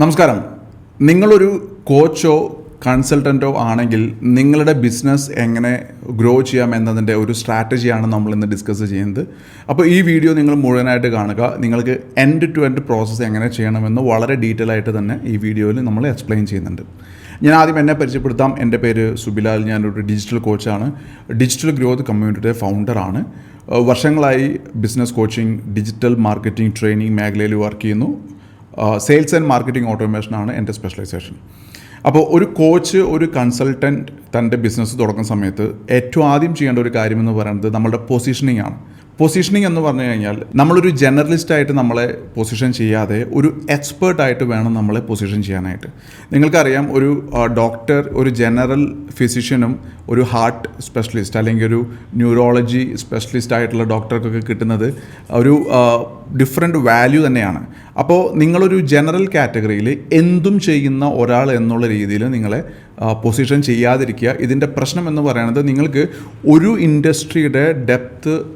നമസ്കാരം. നിങ്ങളൊരു കോച്ചോ കൺസൾട്ടന്റോ ആണെങ്കിൽ നിങ്ങളുടെ ബിസിനസ് എങ്ങനെ ഗ്രോ ചെയ്യാം എന്നതിന്റെ ഒരു സ്ട്രാറ്റജിയാണ് നമ്മൾ ഇന്ന് ഡിസ്കസ് ചെയ്യുന്നത്. അപ്പോൾ ഈ വീഡിയോ നിങ്ങൾ മുഴുവനായിട്ട് കാണുക. നിങ്ങൾക്ക് എൻഡ് ടു എൻഡ് പ്രോസസ്സ് എങ്ങനെ ചെയ്യണമെന്ന് വളരെ ഡീറ്റെയിൽ ആയിട്ട് തന്നെ ഈ വീഡിയോയിൽ നമ്മൾ എക്സ്പ്ലെയിൻ ചെയ്യുന്നുണ്ട്. ഞാൻ ആദ്യം എന്നെ പരിചയപ്പെടുത്താം. എന്റെ പേര് സുബിലാൽ. ഞാനൊരു ഡിജിറ്റൽ കോച്ചാണ് ഡിജിറ്റൽ ഗ്രോത്ത് കമ്മ്യൂണിറ്റിയുടെ ഫൗണ്ടറാണ് വർഷങ്ങളായി business coaching digital marketing training മേഖലയിൽ വർക്ക് ചെയ്യുന്നു. സെയിൽസ് ആൻഡ് മാർക്കറ്റിംഗ് ഓട്ടോമേഷൻ ആണ് എന്റെ സ്പെഷ്യലൈസേഷൻ അപ്പോൾ ഒരു കോച്ച് ഒരു കൺസൾട്ടന്റ് തന്റെ ബിസിനസ് തുടങ്ങുന്ന സമയത്ത് ഏറ്റവും ആദ്യം ചെയ്യേണ്ട ഒരു കാര്യമെന്ന് പറയുന്നത് നമ്മളുടെ പൊസിഷനിങ് ആണ്. പൊസിഷനിങ് എന്ന് പറഞ്ഞു കഴിഞ്ഞാൽ നമ്മളൊരു ജനറലിസ്റ്റ് ആയിട്ട് നമ്മളെ പൊസിഷൻ ചെയ്യാതെ ഒരു എക്സ്പേർട്ടായിട്ട് വേണം നമ്മളെ പൊസിഷൻ ചെയ്യാനായിട്ട്. നിങ്ങൾക്കറിയാം ഒരു ഡോക്ടർ ഒരു ജനറൽ ഫിസിഷ്യനും ഒരു ഹാർട്ട് സ്പെഷ്യലിസ്റ്റ് അല്ലെങ്കിൽ ഒരു ന്യൂറോളജി സ്പെഷ്യലിസ്റ്റ് ആയിട്ടുള്ള ഡോക്ടർക്കൊക്കെ കിട്ടുന്നത് ഒരു ഡിഫറെന്റ് വാല്യൂ തന്നെയാണ്. അപ്പോൾ നിങ്ങളൊരു ജനറൽ കാറ്റഗറിയിൽ എന്തും ചെയ്യുന്ന ഒരാൾ എന്നുള്ള രീതിയിൽ നിങ്ങളെ പൊസിഷൻ ചെയ്യാതിരിക്കുക. ഇതിന്റെ പ്രശ്നം എന്ന് പറയുന്നത് നിങ്ങൾക്ക് ഒരു ഇൻഡസ്ട്രിയുടെ ഡെപ്ത്ത്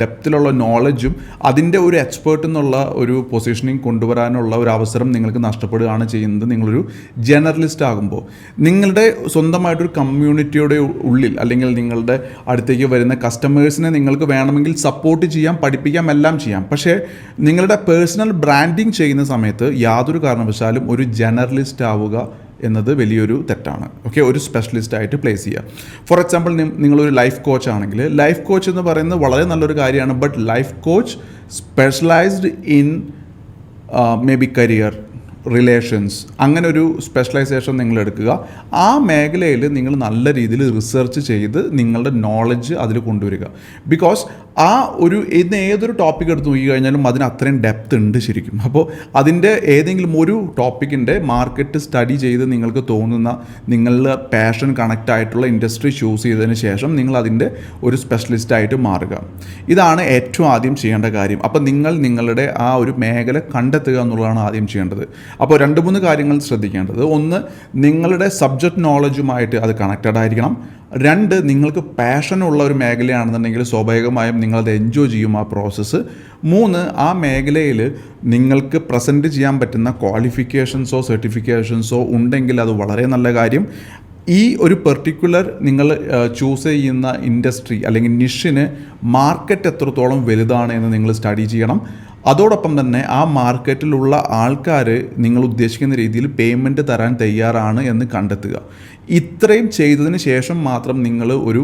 ഡെപ്തിലുള്ള നോളജും അതിന്റെ ഒരു എക്സ്പേർട്ട് എന്നുള്ള ഒരു പൊസിഷനിങ് കൊണ്ടുവരാനുള്ള ഒരു അവസരം നിങ്ങൾക്ക് നഷ്ടപ്പെടുകയാണ് ചെയ്യുന്നത് നിങ്ങളൊരു ജനറലിസ്റ്റ് ആകുമ്പോൾ. നിങ്ങളുടെ സ്വന്തമായിട്ടൊരു കമ്മ്യൂണിറ്റിയുടെ ഉള്ളിൽ അല്ലെങ്കിൽ നിങ്ങളുടെ അടുത്തേക്ക് വരുന്ന കസ്റ്റമേഴ്സിനെ നിങ്ങൾക്ക് വേണമെങ്കിൽ സപ്പോർട്ട് ചെയ്യാം പഠിപ്പിക്കാം എല്ലാം ചെയ്യാം. പക്ഷേ നിങ്ങളുടെ പേഴ്സണൽ ബ്രാൻഡിങ് ചെയ്യുന്ന സമയത്ത് യാതൊരു കാരണവശാലും ഒരു ജനറലിസ്റ്റ് ആവുക എന്നത് വലിയൊരു തെറ്റാണ്. ഓക്കെ ഒരു സ്പെഷ്യലിസ്റ്റ് ആയിട്ട് പ്ലേസ് ചെയ്യുക. ഫോർ എക്സാമ്പിൾ നിങ്ങളൊരു ലൈഫ് കോച്ച് ആണെങ്കിൽ ലൈഫ് കോച്ച് എന്ന് പറയുന്നത് വളരെ നല്ലൊരു കാര്യമാണ്. But life coach specialised in maybe career relations അങ്ങനെ ഒരു സ്പെഷ്യലൈസേഷൻ നിങ്ങൾ എടുക്കുക. ആ മേഖലയിൽ നിങ്ങൾ നല്ല രീതിയിൽ റിസർച്ച് ചെയ്ത് നിങ്ങളുടെ നോളജ് അതിൽ കൊണ്ടുവരിക. ബിക്കോസ് ആ ഒരു ഇന്ന് ഏതൊരു ടോപ്പിക് എടുത്ത് നോക്കി കഴിഞ്ഞാലും അതിന് അത്രയും ഡെപ്ത് ഉണ്ട് ശരിക്കും. അപ്പോൾ അതിന്റെ ഏതെങ്കിലും ഒരു ടോപ്പിക്കിന്റെ മാർക്കറ്റ് സ്റ്റഡി ചെയ്ത് നിങ്ങൾക്ക് തോന്നുന്ന നിങ്ങളുടെ പാഷൻ കണക്റ്റ് ആയിട്ടുള്ള ഇൻഡസ്ട്രി ചൂസ് ചെയ്തതിന് ശേഷം നിങ്ങൾ അതിന്റെ ഒരു സ്പെഷ്യലിസ്റ്റ് ആയിട്ട് മാറുക. ഇതാണ് ഏറ്റവും ആദ്യം ചെയ്യേണ്ട കാര്യം. അപ്പോൾ നിങ്ങൾ നിങ്ങളുടെ ആ ഒരു മേഖല കണ്ടെത്തുക എന്നുള്ളതാണ് ആദ്യം ചെയ്യേണ്ടത്. അപ്പോൾ രണ്ട് മൂന്ന് കാര്യങ്ങൾ ശ്രദ്ധിക്കേണ്ടത്. ഒന്ന് നിങ്ങളുടെ സബ്ജക്റ്റ് നോളജുമായിട്ട് അത് കണക്റ്റഡ് ആയിരിക്കണം. രണ്ട് നിങ്ങൾക്ക് പാഷനുള്ള ഒരു മേഖലയാണെന്നുണ്ടെങ്കിൽ സ്വാഭാവികമായും നിങ്ങളത് എൻജോയ് ചെയ്യും ആ പ്രോസസ്സ് മൂന്ന് ആ മേഖലയിൽ നിങ്ങൾക്ക് പ്രസന്റ് ചെയ്യാൻ പറ്റുന്ന ക്വാളിഫിക്കേഷൻസോ സർട്ടിഫിക്കേഷൻസോ ഉണ്ടെങ്കിൽ അത് വളരെ നല്ല കാര്യം. ഈ ഒരു പെർട്ടിക്കുലർ നിങ്ങൾ ചൂസ് ചെയ്യുന്ന ഇൻഡസ്ട്രി അല്ലെങ്കിൽ നിഷിന് മാർക്കറ്റ് എത്രത്തോളം വലുതാണ് എന്ന് നിങ്ങൾ സ്റ്റഡി ചെയ്യണം. അതോടൊപ്പം തന്നെ ആ മാർക്കറ്റിലുള്ള ആൾക്കാർ നിങ്ങൾ ഉദ്ദേശിക്കുന്ന രീതിയിൽ പേയ്മെന്റ് തരാൻ തയ്യാറാണ് എന്ന് കണ്ടെത്തുക. ഇത്രയും ചെയ്തതിന് ശേഷം മാത്രം നിങ്ങൾ ഒരു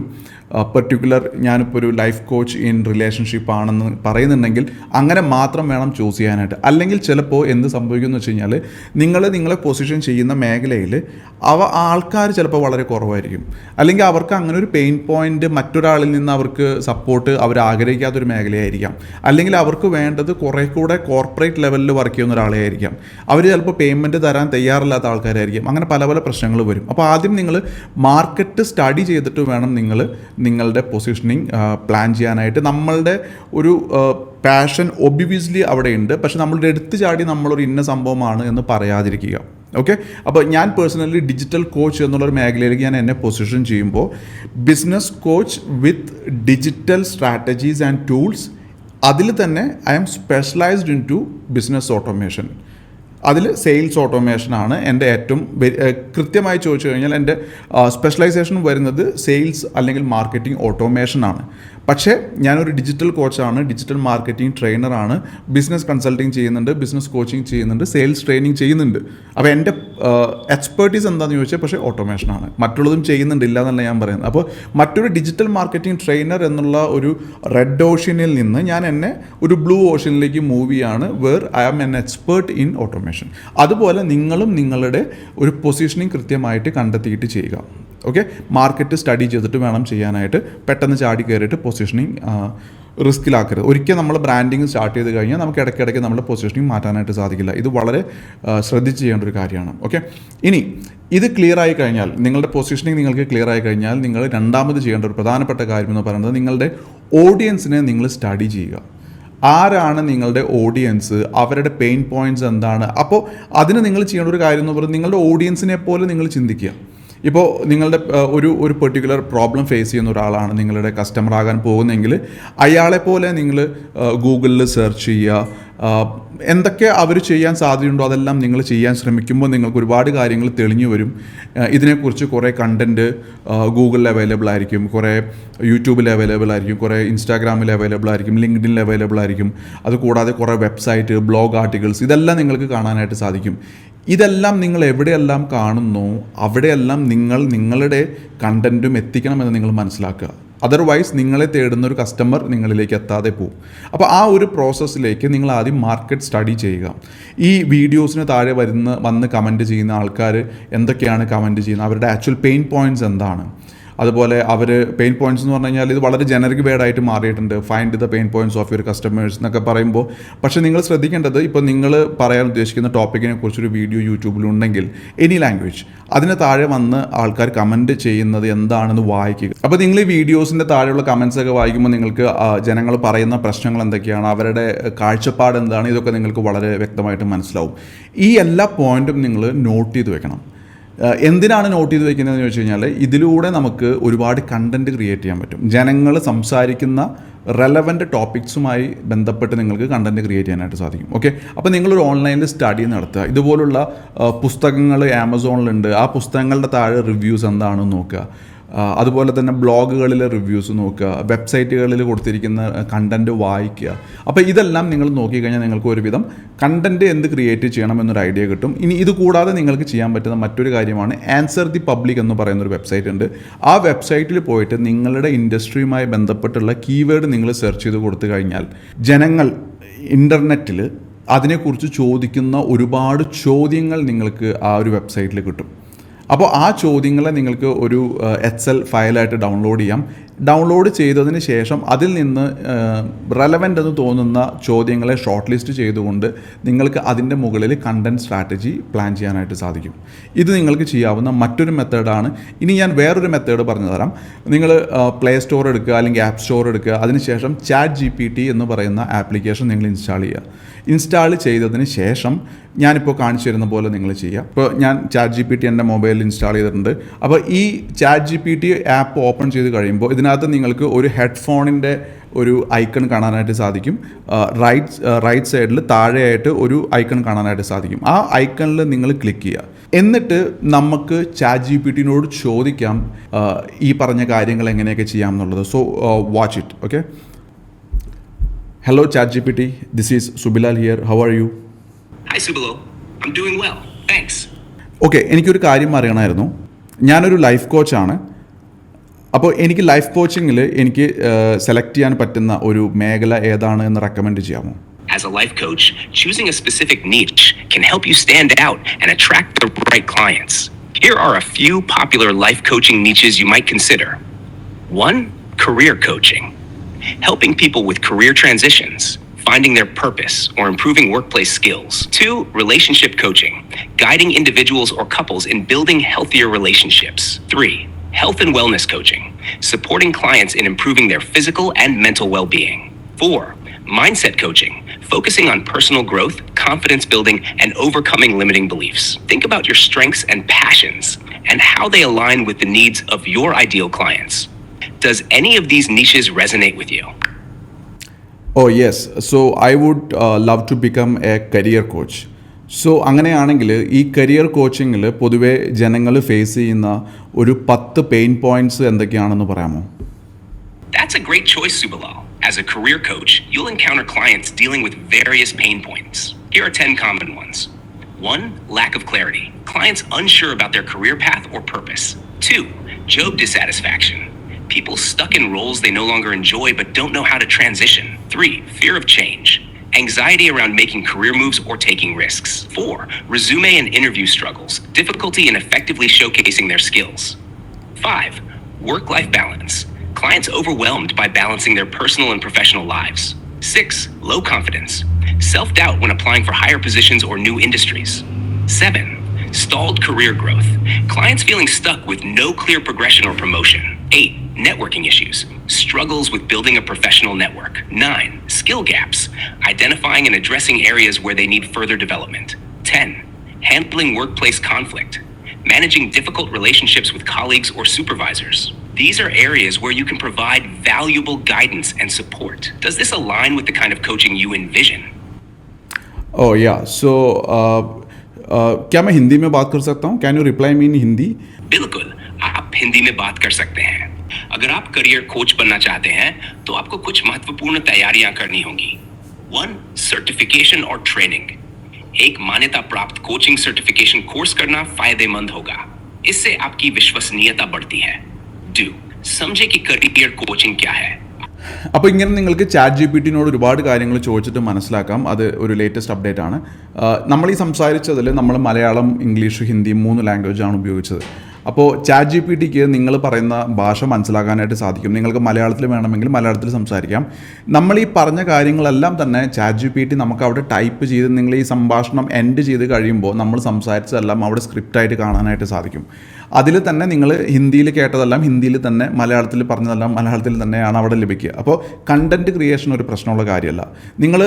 പെർട്ടിക്കുലർ ഞാനിപ്പോൾ ഒരു ലൈഫ് കോച്ച് ഇൻ റിലേഷൻഷിപ്പ് ആണെന്ന് പറയുന്നുണ്ടെങ്കിൽ അങ്ങനെ മാത്രം വേണം ചൂസ് ചെയ്യാനായിട്ട്. അല്ലെങ്കിൽ ചിലപ്പോൾ എന്ത് സംഭവിക്കുമെന്ന് വെച്ച് കഴിഞ്ഞാൽ നിങ്ങൾ നിങ്ങളെ പൊസിഷൻ ചെയ്യുന്ന മേഖലയിൽ അവ ആൾക്കാർ ചിലപ്പോൾ വളരെ കുറവായിരിക്കും. അല്ലെങ്കിൽ അവർക്ക് അങ്ങനെ ഒരു പെയിൻ പോയിന്റ് മറ്റൊരാളിൽ നിന്ന് അവർക്ക് സപ്പോർട്ട് അവർ ആഗ്രഹിക്കാത്തൊരു മേഖലയായിരിക്കാം. അല്ലെങ്കിൽ അവർക്ക് വേണ്ടത് കുറേ കൂടെ കോർപ്പറേറ്റ് ലെവലിൽ വർക്ക് ചെയ്യുന്ന ഒരാളെ ആയിരിക്കാം. അവർ ചിലപ്പോൾ പേയ്മെന്റ് തരാൻ തയ്യാറില്ലാത്ത ആൾക്കാരായിരിക്കും. അങ്ങനെ പല പല പ്രശ്നങ്ങൾ വരും. അപ്പോൾ ആദ്യം നിങ്ങൾ മാർക്കറ്റ് സ്റ്റഡി ചെയ്തിട്ട് വേണം നിങ്ങൾ നിങ്ങളുടെ പൊസിഷനിങ് പ്ലാൻ ചെയ്യാനായിട്ട് നമ്മളുടെ ഒരു പാഷൻ ഒബിവിയസ്ലി അവിടെ ഉണ്ട് പക്ഷെ നമ്മളുടെ എടുത്തു ചാടി നമ്മളൊരു ഇന്ന സംഭവമാണ് എന്ന് പറയാതിരിക്കുക. ഓക്കെ അപ്പോൾ ഞാൻ പേഴ്സണലി ഡിജിറ്റൽ കോച്ച് എന്നുള്ളൊരു മേഖലയിലേക്ക് ഞാൻ എന്നെ പൊസിഷൻ ചെയ്യുമ്പോൾ business coach with digital strategies and tools അതിൽ തന്നെ I'm specialised in to business automation അതിൽ സെയിൽസ് ഓട്ടോമേഷനാണ് എന്റെ ഏറ്റവും കൃത്യമായി ചോദിച്ചു കഴിഞ്ഞാൽ എന്റെ സ്പെഷ്യലൈസേഷൻ വരുന്നത് സെയിൽസ് അല്ലെങ്കിൽ മാർക്കറ്റിംഗ് ഓട്ടോമേഷനാണ് പക്ഷേ ഞാനൊരു ഡിജിറ്റൽ കോച്ചാണ് ഡിജിറ്റൽ മാർക്കറ്റിംഗ് ട്രെയിനറാണ് ബിസിനസ് കൺസൾട്ടിങ് ചെയ്യുന്നുണ്ട് ബിസിനസ് കോച്ചിങ് ചെയ്യുന്നുണ്ട് സെയിൽസ് ട്രെയിനിങ് ചെയ്യുന്നുണ്ട്. അപ്പോൾ എന്റെ എക്സ്പേർട്ടീസ് എന്താണെന്ന് ചോദിച്ചാൽ പക്ഷേ ഓട്ടോമേഷനാണ് മറ്റുള്ളതും ചെയ്യുന്നുണ്ടില്ല എന്നല്ല ഞാൻ പറയുന്നത്. അപ്പോൾ മറ്റൊരു ഡിജിറ്റൽ മാർക്കറ്റിംഗ് ട്രെയിനർ എന്നുള്ള ഒരു റെഡ് ഓഷ്യനിൽ നിന്ന് ഞാൻ എന്നെ ഒരു ബ്ലൂ ഓഷ്യനിലേക്ക് മൂവ് ചെയ്യാണ് where I am an expert in automation അതുപോലെ നിങ്ങളും നിങ്ങളുടെ ഒരു പൊസിഷനിങ് കൃത്യമായിട്ട് കണ്ടെത്തിയിട്ട് ചെയ്യുക. ഓക്കെ മാർക്കറ്റ് സ്റ്റഡി ചെയ്തിട്ട് വേണം ചെയ്യാനായിട്ട്. പെട്ടെന്ന് ചാടി കയറിയിട്ട് പൊസിഷനിങ് റിസ്ക്കിലാക്കരുത് ഒരിക്കൽ നമ്മൾ ബ്രാൻഡിങ് സ്റ്റാർട്ട് ചെയ്ത് കഴിഞ്ഞാൽ നമുക്ക് ഇടയ്ക്കിടയ്ക്ക് നമ്മുടെ പൊസിഷനിങ് മാറ്റാനായിട്ട് സാധിക്കില്ല. ഇത് വളരെ ശ്രദ്ധിച്ച് ചെയ്യേണ്ട ഒരു കാര്യമാണ്. ഓക്കെ ഇനി ഇത് ക്ലിയർ ആയി കഴിഞ്ഞാൽ നിങ്ങളുടെ പൊസിഷനിങ് നിങ്ങൾക്ക് ക്ലിയർ ആയി കഴിഞ്ഞാൽ നിങ്ങൾ രണ്ടാമത് ചെയ്യേണ്ട ഒരു പ്രധാനപ്പെട്ട കാര്യം എന്ന് പറയുന്നത് നിങ്ങളുടെ ഓഡിയൻസിനെ നിങ്ങൾ സ്റ്റഡി ചെയ്യുക. ആരാണ് നിങ്ങളുടെ ഓഡിയൻസ് അവരുടെ പെയിൻ പോയിന്റ്സ് എന്താണ്? അപ്പോൾ അതിന് നിങ്ങൾ ചെയ്യേണ്ട ഒരു കാര്യം എന്ന് പറയുന്നത് നിങ്ങളുടെ ഓഡിയൻസിനെ പോലെ നിങ്ങൾ ചിന്തിക്കുക. ഇപ്പോൾ നിങ്ങളുടെ ഒരു ഒരു പെർട്ടിക്കുലർ പ്രോബ്ലം ഫേസ് ചെയ്യുന്ന ഒരാളാണ് നിങ്ങളുടെ കസ്റ്റമർ ആകാൻ പോകുന്നതെങ്കിൽ അയാളെ പോലെ നിങ്ങൾ ഗൂഗിളിൽ സെർച്ച് ചെയ്യുക എന്തൊക്കെ അവർ ചെയ്യാൻ സാധ്യതയുണ്ടോ അതെല്ലാം നിങ്ങൾ ചെയ്യാൻ ശ്രമിക്കുമ്പോൾ നിങ്ങൾക്ക് ഒരുപാട് കാര്യങ്ങൾ തെളിഞ്ഞു വരും. ഇതിനെക്കുറിച്ച് കുറേ കണ്ടന്റ് ഗൂഗിളിൽ അവൈലബിൾ ആയിരിക്കും. കുറേ യൂട്യൂബിൽ അവൈലബിൾ ആയിരിക്കും. കുറേ ഇൻസ്റ്റാഗ്രാമിൽ അവൈലബിൾ ആയിരിക്കും. ലിങ്ക്ഡിനിൽ അവൈലബിൾ ആയിരിക്കും. അതുകൂടാതെ കുറേ വെബ്സൈറ്റ് ബ്ലോഗ് ആർട്ടിക്കിൾസ് ഇതെല്ലാം നിങ്ങൾക്ക് കാണാനായിട്ട് സാധിക്കും. ഇതെല്ലാം നിങ്ങൾ എവിടെയെല്ലാം കാണുന്നു അവിടെയെല്ലാം നിങ്ങൾ നിങ്ങളുടെ കണ്ടന്റും എത്തിക്കണമെന്ന് നിങ്ങൾ മനസ്സിലാക്കുക. അതർവൈസ് നിങ്ങളെ തേടുന്ന ഒരു കസ്റ്റമർ നിങ്ങളിലേക്ക് എത്താതെ പോകും അപ്പോൾ ആ ഒരു പ്രോസസ്സിലേക്ക് നിങ്ങൾ ആദ്യം മാർക്കറ്റ് സ്റ്റഡി ചെയ്യുക. ഈ വീഡിയോസിന് താഴെ വരുന്ന വന്ന് കമന്റ് ചെയ്യുന്ന ആൾക്കാർ എന്തൊക്കെയാണ് കമന്റ് ചെയ്യുന്നത്? അവരുടെ ആക്ച്വൽ പെയിൻ പോയിന്റ്സ് എന്താണ്? അതുപോലെ അവർ പെയിൻ പോയിന്റ്സ് എന്ന് പറഞ്ഞു കഴിഞ്ഞാൽ ഇത് വളരെ ജനറിക് വേർഡായിട്ട് മാറിയിട്ടുണ്ട്. Find the pain points of your customers എന്നൊക്കെ പറയുമ്പോൾ പക്ഷേ നിങ്ങൾ ശ്രദ്ധിക്കേണ്ടത് ഇപ്പോൾ നിങ്ങൾ പറയാൻ ഉദ്ദേശിക്കുന്ന ടോപ്പിക്കിനെ കുറിച്ചൊരു വീഡിയോ യൂട്യൂബിലുണ്ടെങ്കിൽ എനി ലാംഗ്വേജ് അതിന് താഴെ വന്ന് ആൾക്കാർ കമന്റ് ചെയ്യുന്നത് എന്താണെന്ന് വായിക്കുക. അപ്പോൾ നിങ്ങൾ ഈ വീഡിയോസിന്റെ താഴെയുള്ള കമൻസ് ഒക്കെ വായിക്കുമ്പോൾ നിങ്ങൾക്ക് ജനങ്ങൾ പറയുന്ന പ്രശ്നങ്ങൾ എന്തൊക്കെയാണ്? അവരുടെ കാഴ്ചപ്പാട് എന്താണ്? ഇതൊക്കെ നിങ്ങൾക്ക് വളരെ വ്യക്തമായിട്ട് മനസ്സിലാവും. ഈ എല്ലാ പോയിന്റും നിങ്ങൾ നോട്ട് ചെയ്ത് വെക്കണം. എന്തിനാണ് നോട്ട് ചെയ്ത് വെക്കുന്നതെന്ന് ചോദിച്ചു കഴിഞ്ഞാൽ ഇതിലൂടെ നമുക്ക് ഒരുപാട് കണ്ടന്റ് ക്രിയേറ്റ് ചെയ്യാൻ പറ്റും. ജനങ്ങൾ സംസാരിക്കുന്ന റെലവന്റ് ടോപ്പിക്സുമായി ബന്ധപ്പെട്ട് നിങ്ങൾക്ക് കണ്ടന്റ് ക്രിയേറ്റ് ചെയ്യാനായിട്ട് സാധിക്കും. ഓക്കെ അപ്പോൾ നിങ്ങളൊരു ഓൺലൈനിൽ സ്റ്റഡി നടത്തുക. ഇതുപോലുള്ള പുസ്തകങ്ങൾ ആമസോണിലുണ്ട് ആ പുസ്തകങ്ങളുടെ താഴെ റിവ്യൂസ് എന്താണെന്ന് നോക്കുക. അതുപോലെ തന്നെ ബ്ലോഗുകളിലെ റിവ്യൂസ് നോക്കുക വെബ്സൈറ്റുകളിൽ കൊടുത്തിരിക്കുന്ന കണ്ടന്റ് വായിക്കുക. അപ്പോൾ ഇതെല്ലാം നിങ്ങൾ നോക്കിക്കഴിഞ്ഞാൽ നിങ്ങൾക്ക് ഒരുവിധം കണ്ടന്റ് എന്ത് ക്രിയേറ്റ് ചെയ്യണം എന്നൊരു ഐഡിയ കിട്ടും. ഇനി ഇത് കൂടാതെ നിങ്ങൾക്ക് ചെയ്യാൻ പറ്റുന്ന മറ്റൊരു കാര്യമാണ് ആൻസർ ദി പബ്ലിക് എന്ന് പറയുന്ന ഒരു വെബ്സൈറ്റ് ഉണ്ട്. ആ വെബ്സൈറ്റിൽ പോയിട്ട് നിങ്ങളുടെ ഇൻഡസ്ട്രിയുമായി ബന്ധപ്പെട്ടുള്ള കീവേഡ് നിങ്ങൾ സെർച്ച് ചെയ്ത് കൊടുത്തു കഴിഞ്ഞാൽ ജനങ്ങൾ ഇന്റർനെറ്റിൽ അതിനെക്കുറിച്ച് ചോദിക്കുന്ന ഒരുപാട് ചോദ്യങ്ങൾ നിങ്ങൾക്ക് ആ ഒരു വെബ്സൈറ്റിൽ കിട്ടും. അപ്പോൾ ആ ചോദ്യങ്ങളെ നിങ്ങൾക്ക് ഒരു എൽ ഫയലായിട്ട് ഡൗൺലോഡ് ചെയ്യാം. ഡൗൺലോഡ് ചെയ്തതിന് ശേഷം അതിൽ നിന്ന് റെലവന്റ് എന്ന് തോന്നുന്ന ചോദ്യങ്ങളെ ഷോർട്ട് ലിസ്റ്റ് ചെയ്തുകൊണ്ട് നിങ്ങൾക്ക് അതിന്റെ മുകളിൽ കണ്ടന്റ് സ്ട്രാറ്റജി പ്ലാൻ ചെയ്യാനായിട്ട് സാധിക്കും. ഇത് നിങ്ങൾക്ക് ചെയ്യാവുന്ന മറ്റൊരു മെത്തേഡാണ് ഇനി ഞാൻ വേറൊരു മെത്തേഡ് പറഞ്ഞു തരാം നിങ്ങൾ പ്ലേ സ്റ്റോർ എടുക്കുക അല്ലെങ്കിൽ ആപ്പ് സ്റ്റോർ എടുക്കുക. അതിനുശേഷം ചാറ്റ് ജി പി ടി എന്ന് പറയുന്ന ആപ്ലിക്കേഷൻ നിങ്ങൾ ഇൻസ്റ്റാൾ ചെയ്യുക. ഇൻസ്റ്റാൾ ചെയ്തതിന് ശേഷം ഞാനിപ്പോൾ കാണിച്ചു തരുന്ന പോലെ നിങ്ങൾ ചെയ്യുക ഇപ്പോൾ ഞാൻ ചാറ്റ് ജി പി ടി എന്റെ മൊബൈലിൽ ഇൻസ്റ്റാൾ ചെയ്തിട്ടുണ്ട്. അപ്പോൾ ഈ chat G P T app open ചെയ്ത് കഴിയുമ്പോൾ ഇതിനകത്ത് നിങ്ങൾക്ക് ഒരു ഹെഡ്ഫോണിന്റെ ഒരു ഐക്കൺ കാണാനായിട്ട് സാധിക്കും. റൈറ്റ് റൈറ്റ് സൈഡിൽ താഴെയായിട്ട് ഒരു ഐക്കൺ കാണാനായിട്ട് സാധിക്കും. ആ ഐക്കണിൽ നിങ്ങൾ ക്ലിക്ക് ചെയ്യുക. എന്നിട്ട് നമുക്ക് ചാറ്റ് ജി പി ടിനോട് ചോദിക്കാം ഈ പറഞ്ഞ കാര്യങ്ങൾ എങ്ങനെയൊക്കെ ചെയ്യാം എന്നുള്ളത്. So watch it. Okay? Hello ChatGPT. This is Subilal here. How are you? Hi, Subilal. I'm doing well. Thanks. Okay എനിക്കൊരു കാര്യം അറിയണമായിരുന്നു ഞാനൊരു ലൈഫ് കോച്ചാണ് അപ്പോൾ എനിക്ക് ലൈഫ് കോച്ചിങ്ങിൽ എനിക്ക് സെലക്ട് ചെയ്യാൻ പറ്റുന്ന ഒരു മേഖല ഏതാണ് എന്ന് റെക്കമെൻഡ് ചെയ്യാമോ As a life coach, choosing a specific niche can help you stand out and attract the right clients. Here are a few popular life coaching niches you might consider. One, career coaching, helping people with career transitions, finding their purpose, or improving workplace skills. Two, relationship coaching, guiding individuals or couples in building healthier relationships. Three, health and wellness coaching, supporting clients in improving their physical and mental well being. Four, mindset coaching, focusing on personal growth, confidence building, and overcoming limiting beliefs. Think about your strengths and passions and how they align with the needs of your ideal clients. Does any of these niches resonate with you? Oh yes so I would love to become a career coach so അങ്ങനെയാണെങ്കിൽ ഈ career കോച്ചിങ്ങിൽ പൊതുവേ ജനങ്ങൾ face ചെയ്യുന്ന ഒരു പത്ത് pain points എന്തൊക്കെയാണെന്ന് പറയാമോ That's a great choice, Subalal. As a career coach, you'll encounter clients dealing with various pain points. Here are 10 common ones. One, lack of clarity. Clients unsure about their career path or purpose. Two, job dissatisfaction. People stuck in roles they no longer enjoy but don't know how to transition. Three, fear of change. Anxiety around making career moves or taking risks. Four, resume and interview struggles. Difficulty in effectively showcasing their skills. Five, work life balance. Clients overwhelmed by balancing their personal and professional lives. Six, low confidence. Self doubt when applying for higher positions or new industries. Seven, stalled career growth. Clients feeling stuck with no clear progression or promotion. Eight, networking issues. Struggles with building a professional network. Nine, skill gaps. Identifying and addressing areas where they need further development. Ten, handling workplace conflict. Managing difficult relationships with colleagues or supervisors. These are areas where you can provide valuable guidance and support. Does this align with the kind of coaching you envision? ओह या सो क्या मैं हिंदी में बात कर सकता हूँ can you reply me in Hindi बिल्कुल आप हिंदी में बात कर सकते हैं अगर आप करियर कोच बनना चाहते हैं तो आपको कुछ महत्वपूर्ण तैयारियां करनी होंगी वन सर्टिफिकेशन और ट्रेनिंग एक मान्यता प्राप्त कोचिंग सर्टिफिकेशन कोर्स करना फायदेमंद होगा इससे आपकी विश्वसनीयता बढ़ती है डू समझे कि करियर कोचिंग क्या है അപ്പോൾ ഇങ്ങനെ നിങ്ങൾക്ക് ചാറ്റ് ജി പി ടിനോട് ഒരുപാട് കാര്യങ്ങൾ ചോദിച്ചിട്ട് മനസ്സിലാക്കാം അത് ഒരു ലേറ്റസ്റ്റ് അപ്ഡേറ്റ് ആണ് ആ, നമ്മൾ ഈ സംസാരിച്ചതിൽ നമ്മൾ മലയാളം ഇംഗ്ലീഷ് ഹിന്ദി മൂന്ന് ലാംഗ്വേജ് ആണ് ഉപയോഗിച്ചത് അപ്പോൾ ചാറ്റ് ജി പി ടിക്ക് നിങ്ങൾ പറയുന്ന ഭാഷ മനസ്സിലാക്കാനായിട്ട് സാധിക്കും. നിങ്ങൾക്ക് മലയാളത്തിൽ വേണമെങ്കിൽ മലയാളത്തിൽ സംസാരിക്കാം. നമ്മൾ ഈ പറഞ്ഞ കാര്യങ്ങളെല്ലാം തന്നെ ചാറ്റ് ജി പി ടി നമുക്ക് അവിടെ ടൈപ്പ് ചെയ്ത് നിങ്ങൾ ഈ സംഭാഷണം എൻഡ് ചെയ്ത് കഴിയുമ്പോൾ നമ്മൾ സംസാരിച്ചതെല്ലാം അവിടെ സ്ക്രിപ്റ്റായിട്ട് കാണാനായിട്ട് സാധിക്കും. അതിൽ തന്നെ നിങ്ങൾ ഹിന്ദിയിൽ കേട്ടതെല്ലാം ഹിന്ദിയിൽ തന്നെ മലയാളത്തിൽ പറഞ്ഞതെല്ലാം മലയാളത്തിൽ തന്നെയാണ് അവിടെ ലഭിക്കുക. അപ്പോൾ കണ്ടന്റ് ക്രിയേഷൻ ഒരു പ്രശ്നമുള്ള കാര്യമല്ല. നിങ്ങൾ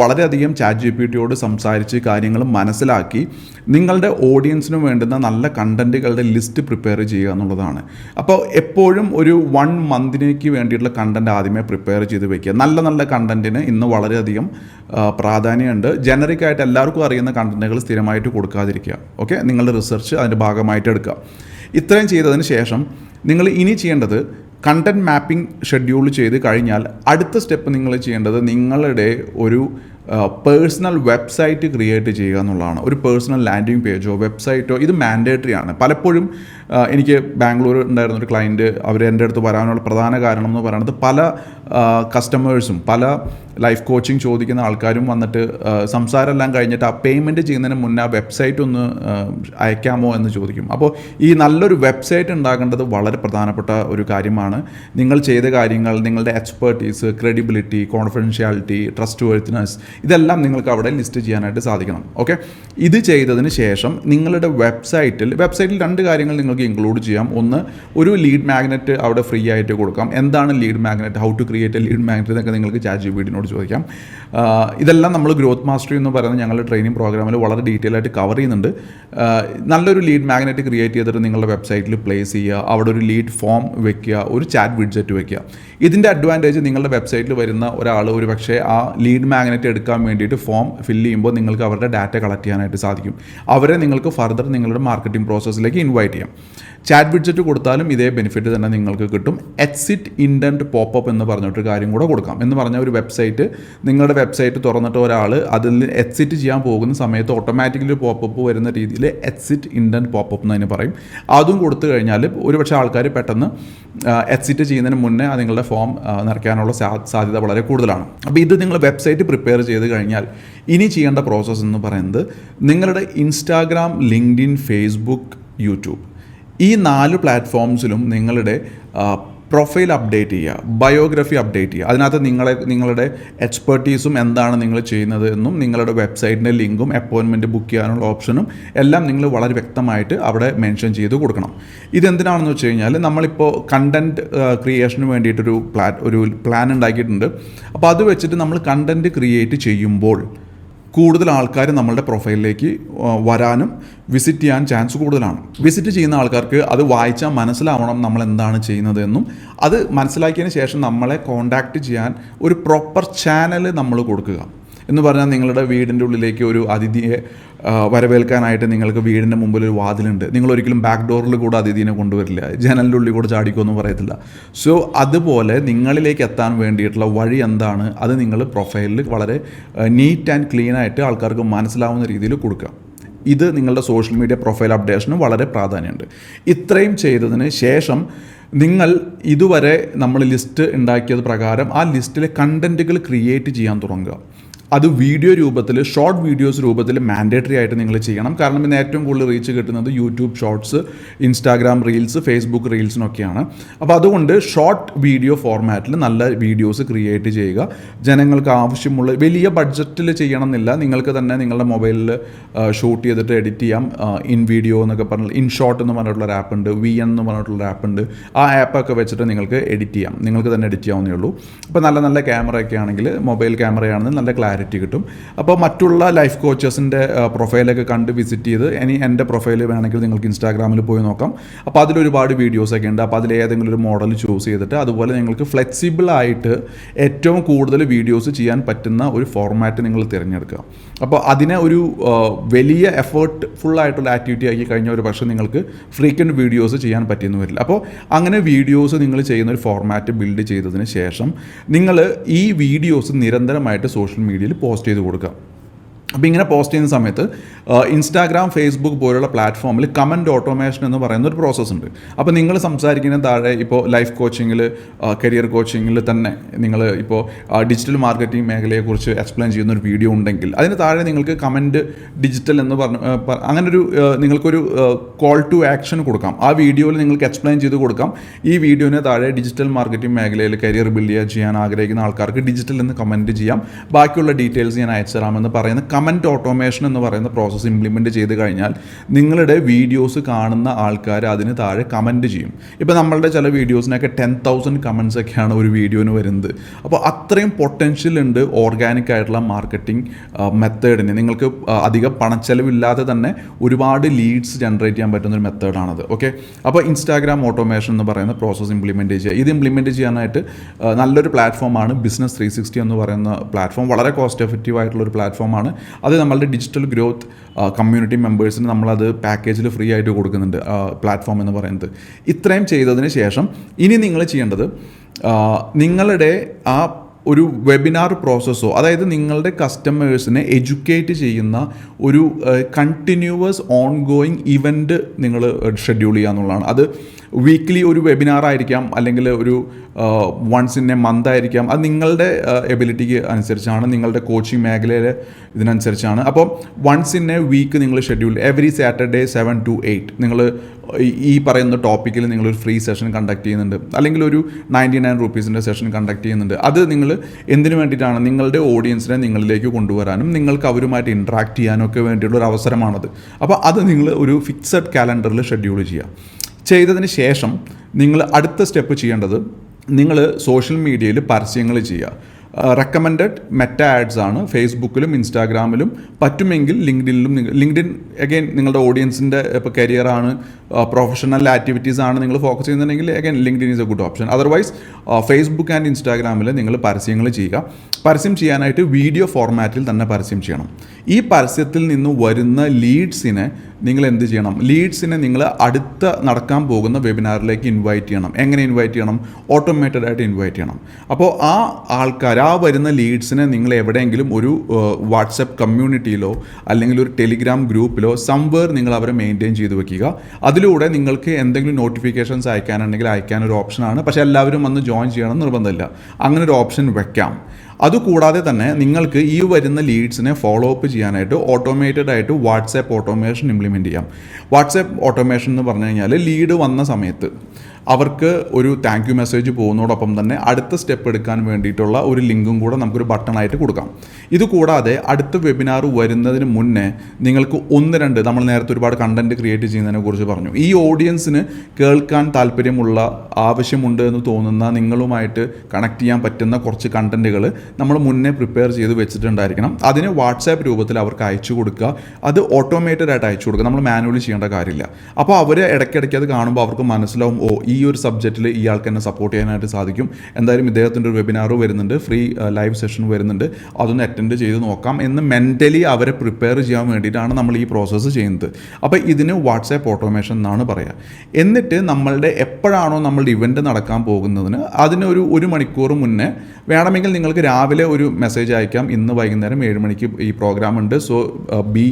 വളരെയധികം ചാറ്റ് ജി പി ടിയോട് സംസാരിച്ച് കാര്യങ്ങൾ മനസ്സിലാക്കി നിങ്ങളുടെ ഓഡിയൻസിന് വേണ്ടുന്ന നല്ല കണ്ടന്റുകളുടെ ലിസ്റ്റ് പ്രിപ്പയർ ചെയ്യുക എന്നുള്ളതാണ്. അപ്പോൾ എപ്പോഴും ഒരു വൺ മന്തിനേക്ക് വേണ്ടിയിട്ടുള്ള കണ്ടന്റ് ആദ്യമേ പ്രിപ്പയർ ചെയ്ത് വെക്കുക. നല്ല നല്ല കണ്ടന്റിന് ഇന്ന് വളരെയധികം പ്രാധാന്യമുണ്ട്. ജനറിക് ആയിട്ട് എല്ലാവർക്കും അറിയുന്ന കണ്ടന്റുകൾ സ്ഥിരമായിട്ട് കൊടുക്കാതിരിക്കുക. ഓക്കെ നിങ്ങളുടെ റിസർച്ച് അതിന്റെ ഭാഗമായിട്ട് എടുക്കുക. ഇത്രയും ചെയ്തതിന് ശേഷം നിങ്ങൾ ഇനി ചെയ്യേണ്ടത് കണ്ടന്റ് മാപ്പിംഗ് ഷെഡ്യൂൾ ചെയ്ത് കഴിഞ്ഞാൽ അടുത്ത സ്റ്റെപ്പ് നിങ്ങൾ ചെയ്യേണ്ടത് നിങ്ങളുടെ ഒരു പേഴ്സണൽ വെബ്സൈറ്റ് ക്രിയേറ്റ് ചെയ്യുക എന്നുള്ളതാണ്. ഒരു പേഴ്സണൽ ലാൻഡിംഗ് പേജോ വെബ്സൈറ്റോ ഇത് മാൻഡേറ്ററി ആണ്. പലപ്പോഴും എനിക്ക് ബാംഗ്ലൂർ ഉണ്ടായിരുന്ന ഒരു ക്ലയന്റ് അവർ എന്റെ അടുത്ത് വരാനുള്ള പ്രധാന കാരണം എന്ന് പറയുന്നത് പല കസ്റ്റമേഴ്സും പല ലൈഫ് കോച്ചിങ് ചോദിക്കുന്ന ആൾക്കാരും വന്നിട്ട് സംസാരമെല്ലാം കഴിഞ്ഞിട്ട് ആ പേയ്മെന്റ് ചെയ്യുന്നതിന് മുന്നേ ആ വെബ്സൈറ്റ് ഒന്ന് അയക്കാമോ എന്ന് ചോദിക്കും. അപ്പോൾ ഈ നല്ലൊരു വെബ്സൈറ്റ് ഉണ്ടാകേണ്ടത് വളരെ പ്രധാനപ്പെട്ട ഒരു കാര്യമാണ്. നിങ്ങൾ ചെയ്ത കാര്യങ്ങൾ നിങ്ങളുടെ expertise credibility confidentiality trustworthiness ഇതെല്ലാം നിങ്ങൾക്ക് അവിടെ ലിസ്റ്റ് ചെയ്യാനായിട്ട് സാധിക്കണം. ഓക്കെ ഇത് ചെയ്തതിന് ശേഷം നിങ്ങളുടെ വെബ്സൈറ്റിൽ വെബ്സൈറ്റിൽ രണ്ട് കാര്യങ്ങൾ നിങ്ങൾക്ക് ഇൻക്ലൂഡ് ചെയ്യാം. ഒന്ന് ഒരു ലീഡ് മാഗ്നറ്റ് അവിടെ ഫ്രീ ആയിട്ട് കൊടുക്കാം. എന്താണ് lead magnet how to create a lead magnet എന്നൊക്കെ നിങ്ങൾക്ക് ചാറ്റ് ജി ബിഡിനോട് ചോദിക്കാം ഇതെല്ലാം നമ്മൾ ഗ്രോത്ത് മാസ്റ്ററി എന്ന് പറയുന്ന ഞങ്ങളുടെ ട്രെയിനിങ് പ്രോഗ്രാമിൽ വളരെ ഡീറ്റെയിൽ ആയിട്ട് കവർ ചെയ്യുന്നുണ്ട്. നല്ലൊരു ലീഡ് മാഗ്നറ്റ് ക്രിയേറ്റ് ചെയ്തിട്ട് നിങ്ങളുടെ വെബ്സൈറ്റിൽ പ്ലേസ് ചെയ്യുക. അവിടെ ഒരു ലീഡ് ഫോം വെക്കുക. ഒരു ചാറ്റ് വിഡ്ജറ്റ് വെക്കുക. ഇതിന്റെ അഡ്വാന്റേജ് നിങ്ങളുടെ വെബ്സൈറ്റിൽ വരുന്ന ഒരാൾ ഒരു പക്ഷേ ആ ലീഡ് മാഗ്നറ്റ് എടുക്കാൻ വേണ്ടിയിട്ട് ഫോം ഫില്ല് ചെയ്യുമ്പോൾ നിങ്ങൾക്ക് അവരുടെ ഡാറ്റ കളക്ട് ചെയ്യാനായിട്ട് സാധിക്കും. അവരെ നിങ്ങൾക്ക് ഫർദർ നിങ്ങളുടെ മാർക്കറ്റിംഗ് പ്രോസസ്സിലേക്ക് ഇൻവൈറ്റ് ചെയ്യാം. ചാറ്റ് ബിഡ്ജറ്റ് കൊടുത്താലും ഇതേ ബെനിഫിറ്റ് തന്നെ നിങ്ങൾക്ക് കിട്ടും. എക്സിറ്റ് ഇൻഡന്റ് പോപ്പപ്പ് എന്ന് പറഞ്ഞിട്ടൊരു കാര്യം കൂടെ കൊടുക്കാം. എന്ന് പറഞ്ഞ ഒരു വെബ്സൈറ്റ് നിങ്ങളുടെ വെബ്സൈറ്റ് തുറന്നിട്ട് ഒരാൾ അതിൽ എക്സിറ്റ് ചെയ്യാൻ പോകുന്ന സമയത്ത് ഓട്ടോമാറ്റിക്കലി പോപ്പപ്പ് വരുന്ന രീതിയിൽ എക്സിറ്റ് ഇൻഡന്റ് പോപ്പപ്പ് എന്ന് അതിന് പറയും. അതും കൊടുത്തു കഴിഞ്ഞാൽ ഒരുപക്ഷെ ആൾക്കാർ പെട്ടെന്ന് എക്സിറ്റ് ചെയ്യുന്നതിന് മുന്നേ നിങ്ങളുടെ ഫോം നിറയ്ക്കാനുള്ള സാധ്യത വളരെ കൂടുതലാണ്. അപ്പോൾ ഇത് നിങ്ങൾ വെബ്സൈറ്റ് പ്രിപ്പയർ ചെയ്ത് കഴിഞ്ഞാൽ ഇനി ചെയ്യേണ്ട പ്രോസസ്സ് എന്ന് പറയുന്നത് നിങ്ങളുടെ ഇൻസ്റ്റാഗ്രാം ലിങ്ക്ഡിൻ ഫേസ്ബുക്ക് യൂട്യൂബ് ഈ നാല് പ്ലാറ്റ്ഫോംസിലും നിങ്ങളുടെ പ്രൊഫൈൽ അപ്ഡേറ്റ് ചെയ്യുക ബയോഗ്രഫി അപ്ഡേറ്റ് ചെയ്യുക. അതിനകത്ത് നിങ്ങളെ നിങ്ങളുടെ എക്സ്പെർട്ടീസും എന്താണ് നിങ്ങൾ ചെയ്യുന്നത് എന്നും നിങ്ങളുടെ വെബ്സൈറ്റിന്റെ ലിങ്കും അപ്പോയിൻമെന്റ് ബുക്ക് ചെയ്യാനുള്ള ഓപ്ഷനും എല്ലാം നിങ്ങൾ വളരെ വ്യക്തമായിട്ട് അവിടെ മെൻഷൻ ചെയ്ത് കൊടുക്കണം. ഇതെന്തിനാണെന്ന് വെച്ച് കഴിഞ്ഞാൽ നമ്മളിപ്പോൾ കണ്ടന്റ് ക്രിയേഷന് വേണ്ടിയിട്ടൊരു പ്ലാ ഒരു പ്ലാൻ ഉണ്ടാക്കിയിട്ടുണ്ട്. അപ്പോൾ അത് വെച്ചിട്ട് നമ്മൾ കണ്ടന്റ് ക്രിയേറ്റ് ചെയ്യുമ്പോൾ കൂടുതൽ ആൾക്കാർ നമ്മളുടെ പ്രൊഫൈലിലേക്ക് വരാനും വിസിറ്റ് ചെയ്യാൻ ചാൻസ് കൂടുതലാണ്. വിസിറ്റ് ചെയ്യുന്ന ആൾക്കാർക്ക് അത് വായിച്ചാൽ മനസ്സിലാവണം നമ്മൾ എന്താണ് ചെയ്യുന്നതെന്നും അത് മനസ്സിലാക്കിയതിന് ശേഷം നമ്മളെ കോണ്ടാക്റ്റ് ചെയ്യാൻ ഒരു പ്രോപ്പർ ചാനൽ നമ്മൾ കൊടുക്കുക. എന്ന് പറഞ്ഞാൽ നിങ്ങളുടെ വീടിന്റെ ഉള്ളിലേക്ക് ഒരു അതിഥിയെ വരവേൽക്കാനായിട്ട് നിങ്ങൾക്ക് വീടിന്റെ മുമ്പിൽ ഒരു വാതിലുണ്ട്. നിങ്ങൾ ഒരിക്കലും ബാക്ക് ഡോറിൽ കൂടെ അതിഥീനെ കൊണ്ടുവരില്ല. ജനലിന്റെ ഉള്ളിൽ കൂടെ ചാടിക്കുമെന്ന് പറയത്തില്ല. സോ അതുപോലെ നിങ്ങളിലേക്ക് എത്താൻ വേണ്ടിയിട്ടുള്ള വഴി എന്താണ്? അത് നിങ്ങൾ പ്രൊഫൈലിൽ വളരെ നീറ്റ് ആൻഡ് ക്ലീൻ ആയിട്ട് ആൾക്കാർക്ക് മനസ്സിലാവുന്ന രീതിയിൽ കൊടുക്കുക. ഇത് നിങ്ങളുടെ സോഷ്യൽ മീഡിയ പ്രൊഫൈൽ അപ്ഡേഷന് വളരെ പ്രാധാന്യമുണ്ട്. ഇത്രയും ചെയ്തതിന് ശേഷം നിങ്ങൾ ഇതുവരെ നമ്മൾ ലിസ്റ്റ് ഉണ്ടാക്കിയത് പ്രകാരം ആ ലിസ്റ്റിലെ കണ്ടന്റുകൾ ക്രിയേറ്റ് ചെയ്യാൻ തുടങ്ങുക. അത് വീഡിയോ രൂപത്തിൽ ഷോർട്ട് വീഡിയോസ് രൂപത്തിൽ മാൻഡേറ്ററി ആയിട്ട് നിങ്ങൾ ചെയ്യണം. കാരണം ഇന്ന് ഏറ്റവും കൂടുതൽ റീച്ച് കിട്ടുന്നത് YouTube shorts Instagram reels Facebook റീൽസിനൊക്കെയാണ് അപ്പോൾ അതുകൊണ്ട് ഷോർട്ട് വീഡിയോ ഫോർമാറ്റിൽ നല്ല വീഡിയോസ് ക്രിയേറ്റ് ചെയ്യുക. ജനങ്ങൾക്ക് ആവശ്യമുള്ള വലിയ ബഡ്ജറ്റിൽ ചെയ്യണം എന്നില്ല നിങ്ങൾക്ക് തന്നെ നിങ്ങളുടെ മൊബൈലിൽ ഷൂട്ട് ചെയ്തിട്ട് എഡിറ്റ് ചെയ്യാം. ഇൻ വീഡിയോ എന്നൊക്കെ പറഞ്ഞാൽ ഇൻ ഷോർട്ട് എന്ന് പറഞ്ഞിട്ടുള്ള ആപ്പ് ഉണ്ട് വി എൻ എന്ന് പറഞ്ഞിട്ടുള്ള ആപ്പ് ഉണ്ട്. ആ ആപ്പൊക്കെ വെച്ചിട്ട് നിങ്ങൾക്ക് എഡിറ്റ് ചെയ്യാം. നിങ്ങൾക്ക് തന്നെ എഡിറ്റ് ചെയ്യാവുന്നേ ഉള്ളൂ. അപ്പോൾ നല്ല നല്ല ക്യാമറയൊക്കെ ആണെങ്കിൽ മൊബൈൽ ക്യാമറയാണെങ്കിൽ നല്ല ക്ലാരിറ്റി ക്ലാരിറ്റി കിട്ടും. അപ്പോൾ മറ്റുള്ള ലൈഫ് കോച്ചസിന്റെ പ്രൊഫൈലൊക്കെ കണ്ട് വിസിറ്റ് ചെയ്ത് ഇനി എന്റെ പ്രൊഫൈൽ വേണമെങ്കിൽ നിങ്ങൾക്ക് ഇൻസ്റ്റാഗ്രാമിൽ പോയി നോക്കാം. അപ്പോൾ അതിലൊരുപാട് വീഡിയോസൊക്കെ ഉണ്ട്. അപ്പോൾ അതിൽ ഏതെങ്കിലും ഒരു മോഡൽ ചൂസ് ചെയ്തിട്ട് അതുപോലെ നിങ്ങൾക്ക് ഫ്ലെക്സിബിൾ ആയിട്ട് ഏറ്റവും കൂടുതൽ വീഡിയോസ് ചെയ്യാൻ പറ്റുന്ന ഒരു ഫോർമാറ്റ് നിങ്ങൾ തിരഞ്ഞെടുക്കുക. അപ്പോൾ അതിനെ ഒരു വലിയ എഫേർട്ട് ഫുൾ ആയിട്ടുള്ള ആക്ടിവിറ്റി ആക്കി കഴിഞ്ഞാൽ ഒരു പക്ഷേ നിങ്ങൾക്ക് ഫ്രീക്വന്റ് വീഡിയോസ് ചെയ്യാൻ പറ്റിയെന്ന് വരില്ല. അപ്പോൾ അങ്ങനെ വീഡിയോസ് നിങ്ങൾ ചെയ്യുന്ന ഒരു ഫോർമാറ്റ് ബിൽഡ് ചെയ്തതിന് ശേഷം നിങ്ങൾ ഈ വീഡിയോസ് നിരന്തരമായിട്ട് സോഷ്യൽ മീഡിയയിൽ പോസ്റ്റ് ചെയ്ത് കൊടുക്കുക അപ്പോൾ ഇങ്ങനെ പോസ്റ്റ് ചെയ്യുന്ന സമയത്ത് ഇൻസ്റ്റാഗ്രാം ഫേസ്ബുക്ക് പോലുള്ള പ്ലാറ്റ്ഫോമിൽ കമന്റ് ഓട്ടോമേഷൻ എന്ന് പറയുന്ന ഒരു പ്രോസസ്സ് ഉണ്ട്. അപ്പോൾ നിങ്ങൾ സംസാരിക്കുന്ന താഴെ ഇപ്പോൾ ലൈഫ് കോച്ചിങ്ങിൽ കരിയർ കോച്ചിങ്ങിൽ തന്നെ നിങ്ങൾ ഇപ്പോൾ ഡിജിറ്റൽ മാർക്കറ്റിംഗ് മേഖലയെക്കുറിച്ച് എക്സ്പ്ലെയിൻ ചെയ്യുന്ന ഒരു വീഡിയോ ഉണ്ടെങ്കിൽ അതിന് താഴെ നിങ്ങൾക്ക് കമന്റ് ഡിജിറ്റൽ എന്ന് പറഞ്ഞു അങ്ങനൊരു നിങ്ങൾക്കൊരു കോൾ ടു ആക്ഷൻ കൊടുക്കാം. ആ വീഡിയോയിൽ നിങ്ങൾക്ക് എക്സ്പ്ലെയിൻ ചെയ്ത് കൊടുക്കാം. ഈ വീഡിയോന് താഴെ ഡിജിറ്റൽ മാർക്കറ്റിംഗ് മേഖലയിൽ കരിയർ ബിൽഡ് ചെയ്യാൻ ആഗ്രഹിക്കുന്ന ആൾക്കാർക്ക് ഡിജിറ്റൽ എന്ന് കമന്റ് ചെയ്യാം. ബാക്കിയുള്ള ഡീറ്റെയിൽസ് ഞാൻ അയച്ചു തരാമെന്ന് പറയുന്ന കമന്റ് ഓട്ടോമേഷൻ എന്ന് പറയുന്ന പ്രോസസ്സ് ഇംപ്ലിമെന്റ് ചെയ്ത് കഴിഞ്ഞാൽ നിങ്ങളുടെ വീഡിയോസ് കാണുന്ന ആൾക്കാർ അതിന് താഴെ കമന്റ് ചെയ്യും. ഇപ്പോൾ നമ്മളുടെ ചില വീഡിയോസിനൊക്കെ ടെൻ തൗസൻഡ് കമൻസ് ഒക്കെയാണ് ഒരു വീഡിയോന് വരുന്നത്. അപ്പോൾ അത്രയും പൊട്ടൻഷ്യൽ ഉണ്ട് ഓർഗാനിക് ആയിട്ടുള്ള മാർക്കറ്റിംഗ് മെത്തേഡിന് നിങ്ങൾക്ക് അധികം പണച്ചെലവില്ലാതെ തന്നെ ഒരുപാട് ലീഡ്സ് ജനറേറ്റ് ചെയ്യാൻ പറ്റുന്ന ഒരു മെത്തേഡാണത് ഓക്കെ അപ്പോൾ ഇൻസ്റ്റാഗ്രാം ഓട്ടോമേഷൻ എന്ന് പറയുന്ന പ്രോസസ്സ് ഇംപ്ലിമെന്റ് ചെയ്യുക. ഇത് ഇംപ്ലിമെന്റ് ചെയ്യാനായിട്ട് നല്ലൊരു പ്ലാറ്റ്ഫോമാണ് ബിസിനസ് ത്രീ സിക്സ്റ്റി എന്ന് പറയുന്ന പ്ലാറ്റ്ഫോം വളരെ കോസ്റ്റ് എഫക്റ്റീവ് ആയിട്ടുള്ള ഒരു പ്ലാറ്റ്ഫോമാണ് അത് നമ്മളുടെ ഡിജിറ്റൽ ഗ്രോത്ത് കമ്മ്യൂണിറ്റി മെമ്പേഴ്സിന് നമ്മളത് പാക്കേജിൽ ഫ്രീ ആയിട്ട് കൊടുക്കുന്നുണ്ട്. പ്ലാറ്റ്ഫോം എന്ന് പറയുന്നത്. ഇത്രയും ചെയ്തതിന് ശേഷം ഇനി നിങ്ങൾ ചെയ്യേണ്ടത് നിങ്ങളുടെ ആ ഒരു വെബിനാർ പ്രോസസ്സോ അതായത് നിങ്ങളുടെ കസ്റ്റമേഴ്സിനെ എഡ്യൂക്കേറ്റ് ചെയ്യുന്ന ഒരു കണ്ടിന്യൂവസ് ഓൺ ഗോയിങ് ഇവന്റ് നിങ്ങൾ ഷെഡ്യൂൾ ചെയ്യുക എന്നുള്ളതാണ്. അത് വീക്ക്ലി ഒരു വെബിനാർ ആയിരിക്കാം അല്ലെങ്കിൽ ഒരു വൺസ് ഇൻ എ മന്ത് ആയിരിക്കാം. അത് നിങ്ങളുടെ എബിലിറ്റിക്ക് അനുസരിച്ചാണ് നിങ്ങളുടെ കോച്ചിങ് മേഖലയിലെ ഇതിനനുസരിച്ചാണ്. അപ്പോൾ വൺസ് ഇൻ എ വീക്ക് നിങ്ങൾ schedule every Saturday seven to eight നിങ്ങൾ ഈ പറയുന്ന ടോപ്പിക്കിൽ നിങ്ങളൊരു ഫ്രീ സെഷൻ കണ്ടക്ട് ചെയ്യുന്നുണ്ട്. അല്ലെങ്കിൽ ഒരു നയന്റി നയൻ റുപ്പീസിന്റെ സെഷൻ കണ്ടക്ട് ചെയ്യുന്നുണ്ട്. അത് നിങ്ങൾ എന്തിനു വേണ്ടിയിട്ടാണ് നിങ്ങളുടെ ഓഡിയൻസിനെ നിങ്ങളിലേക്ക് കൊണ്ടുവരാനും നിങ്ങൾക്ക് അവരുമായിട്ട് ഇൻട്രാക്ട് ചെയ്യാനൊക്കെ വേണ്ടിയുള്ള ഒരു അവസരമാണത്. അപ്പോൾ അത് നിങ്ങൾ ഒരു ഫിക്സഡ് കാലണ്ടറിൽ ഷെഡ്യൂൾ ചെയ്യുക. ചെയ്തതിന് ശേഷം നിങ്ങൾ അടുത്ത സ്റ്റെപ്പ് ചെയ്യേണ്ടത് നിങ്ങൾ സോഷ്യൽ മീഡിയയിൽ പരസ്യങ്ങൾ ചെയ്യുക. റെക്കമെൻഡഡ് മെറ്റ ആഡ്സ് ആണ്. ഫേസ്ബുക്കിലും ഇൻസ്റ്റാഗ്രാമിലും പറ്റുമെങ്കിൽ ലിങ്ക്ഡിനിലും ലിങ്ക്ഡിൻ അഗൈൻ നിങ്ങളുടെ ഓഡിയൻസിന്റെ ഇപ്പോൾ കരിയറാണ് പ്രൊഫഷണൽ ആക്ടിവിറ്റീസ് ആണ് നിങ്ങൾ ഫോക്കസ് ചെയ്യുന്നുണ്ടെങ്കിൽ again LinkedIn is a good option otherwise Facebook and ഇൻസ്റ്റാഗ്രാമിൽ നിങ്ങൾ പരസ്യങ്ങൾ ചെയ്യുക. പരസ്യം ചെയ്യാനായിട്ട് വീഡിയോ ഫോർമാറ്റിൽ തന്നെ പരസ്യം ചെയ്യണം. ഈ പരസ്യത്തിൽ നിന്ന് വരുന്ന ലീഡ്സിനെ നിങ്ങൾ എന്ത് ചെയ്യണം? ലീഡ്സിനെ നിങ്ങൾ അടുത്ത നടക്കാൻ പോകുന്ന വെബിനാറിലേക്ക് ഇൻവൈറ്റ് ചെയ്യണം. എങ്ങനെ ഇൻവൈറ്റ് ചെയ്യണം? ഓട്ടോമേറ്റഡ് ആയിട്ട് ഇൻവൈറ്റ് ചെയ്യണം. അപ്പോൾ ആ ആൾക്കാർ ആ വരുന്ന ലീഡ്സിനെ നിങ്ങൾ എവിടെയെങ്കിലും ഒരു വാട്സപ്പ് കമ്മ്യൂണിറ്റിയിലോ അല്ലെങ്കിൽ ഒരു ടെലിഗ്രാം ഗ്രൂപ്പിലോ സംവേർ നിങ്ങൾ അവരെ മെയിന്റെയിൻ ചെയ്ത് വെക്കുക. അതിലൂടെ നിങ്ങൾക്ക് എന്തെങ്കിലും നോട്ടിഫിക്കേഷൻസ് അയക്കാനുണ്ടെങ്കിൽ അയക്കാൻ ഒരു ഓപ്ഷനാണ് പക്ഷേ എല്ലാവരും വന്ന് ജോയിൻ ചെയ്യണം നിർബന്ധമില്ല. അങ്ങനെ ഒരു ഓപ്ഷൻ വെക്കാം. അതുകൂടാതെ തന്നെ നിങ്ങൾക്ക് ഈ വരുന്ന ലീഡ്സിനെ ഫോളോ അപ്പ് ചെയ്യാനായിട്ട് ഓട്ടോമേറ്റഡ് ആയിട്ട് വാട്സാപ്പ് ഓട്ടോമേഷൻ ഇംപ്ലിമെന്റ് ചെയ്യാം. വാട്സാപ്പ് ഓട്ടോമേഷൻ എന്ന് പറഞ്ഞു കഴിഞ്ഞാൽ ലീഡ് വന്ന സമയത്ത് അവർക്ക് ഒരു താങ്ക് യു മെസ്സേജ് പോകുന്നതോടൊപ്പം തന്നെ അടുത്ത സ്റ്റെപ്പ് എടുക്കാൻ വേണ്ടിയിട്ടുള്ള ഒരു ലിങ്കും കൂടെ നമുക്കൊരു ബട്ടണായിട്ട് കൊടുക്കാം. ഇത് കൂടാതെ അടുത്ത വെബിനാർ വരുന്നതിന് മുന്നേ നിങ്ങൾക്ക് ഒന്ന് രണ്ട് നമ്മൾ നേരത്തെ ഒരുപാട് കണ്ടന്റ് ക്രിയേറ്റ് ചെയ്യുന്നതിനെ കുറിച്ച് പറഞ്ഞു. ഈ ഓഡിയൻസിന് കേൾക്കാൻ താല്പര്യമുള്ള ആവശ്യമുണ്ട് എന്ന് തോന്നുന്ന നിങ്ങളുമായിട്ട് കണക്ട് ചെയ്യാൻ പറ്റുന്ന കുറച്ച് കണ്ടന്റുകൾ നമ്മൾ മുന്നേ പ്രിപ്പയർ ചെയ്ത് വെച്ചിട്ടുണ്ടായിരിക്കണം. അതിന് വാട്സാപ്പ് രൂപത്തിൽ അവർക്ക് അയച്ചു കൊടുക്കുക. അത് ഓട്ടോമേറ്റഡ് ആയിട്ട് അയച്ചു കൊടുക്കുക. നമ്മൾ മാനുവലി ചെയ്യേണ്ട കാര്യമില്ല. അപ്പോൾ അവർ ഇടയ്ക്കിടയ്ക്ക് അത് കാണുമ്പോൾ അവർക്ക് മനസ്സിലാവും ഓ ഈ ഒരു സബ്ജക്റ്റിൽ ഇയാൾക്ക് എന്നെ സപ്പോർട്ട് ചെയ്യാനായിട്ട് സാധിക്കും. എന്തായാലും ഇദ്ദേഹത്തിന്റെ ഒരു വെബിനാർ വരുന്നുണ്ട്. ഫ്രീ ലൈവ് സെഷൻ വരുന്നുണ്ട്. അതൊന്ന് അറ്റൻഡ് ചെയ്ത് നോക്കാം എന്ന് മെന്റലി അവരെ പ്രിപ്പയർ ചെയ്യാൻ വേണ്ടിയിട്ടാണ് നമ്മൾ ഈ പ്രോസസ്സ് ചെയ്യുന്നത്. അപ്പോൾ ഇതിന് വാട്സാപ്പ് ഓട്ടോമേഷൻ എന്നാണ് പറയുക എന്നിട്ട് നമ്മളുടെ എപ്പോഴാണോ നമ്മളുടെ ഇവന്റ് നടക്കാൻ പോകുന്നതിന് അതിനൊരു ഒരു മണിക്കൂർ മുന്നേ വേണമെങ്കിൽ നിങ്ങൾക്ക് രാവിലെ ഒരു മെസ്സേജ് അയക്കാം. ഇന്ന് വൈകുന്നേരം ഏഴ് മണിക്ക് ഈ പ്രോഗ്രാം ഉണ്ട്. So be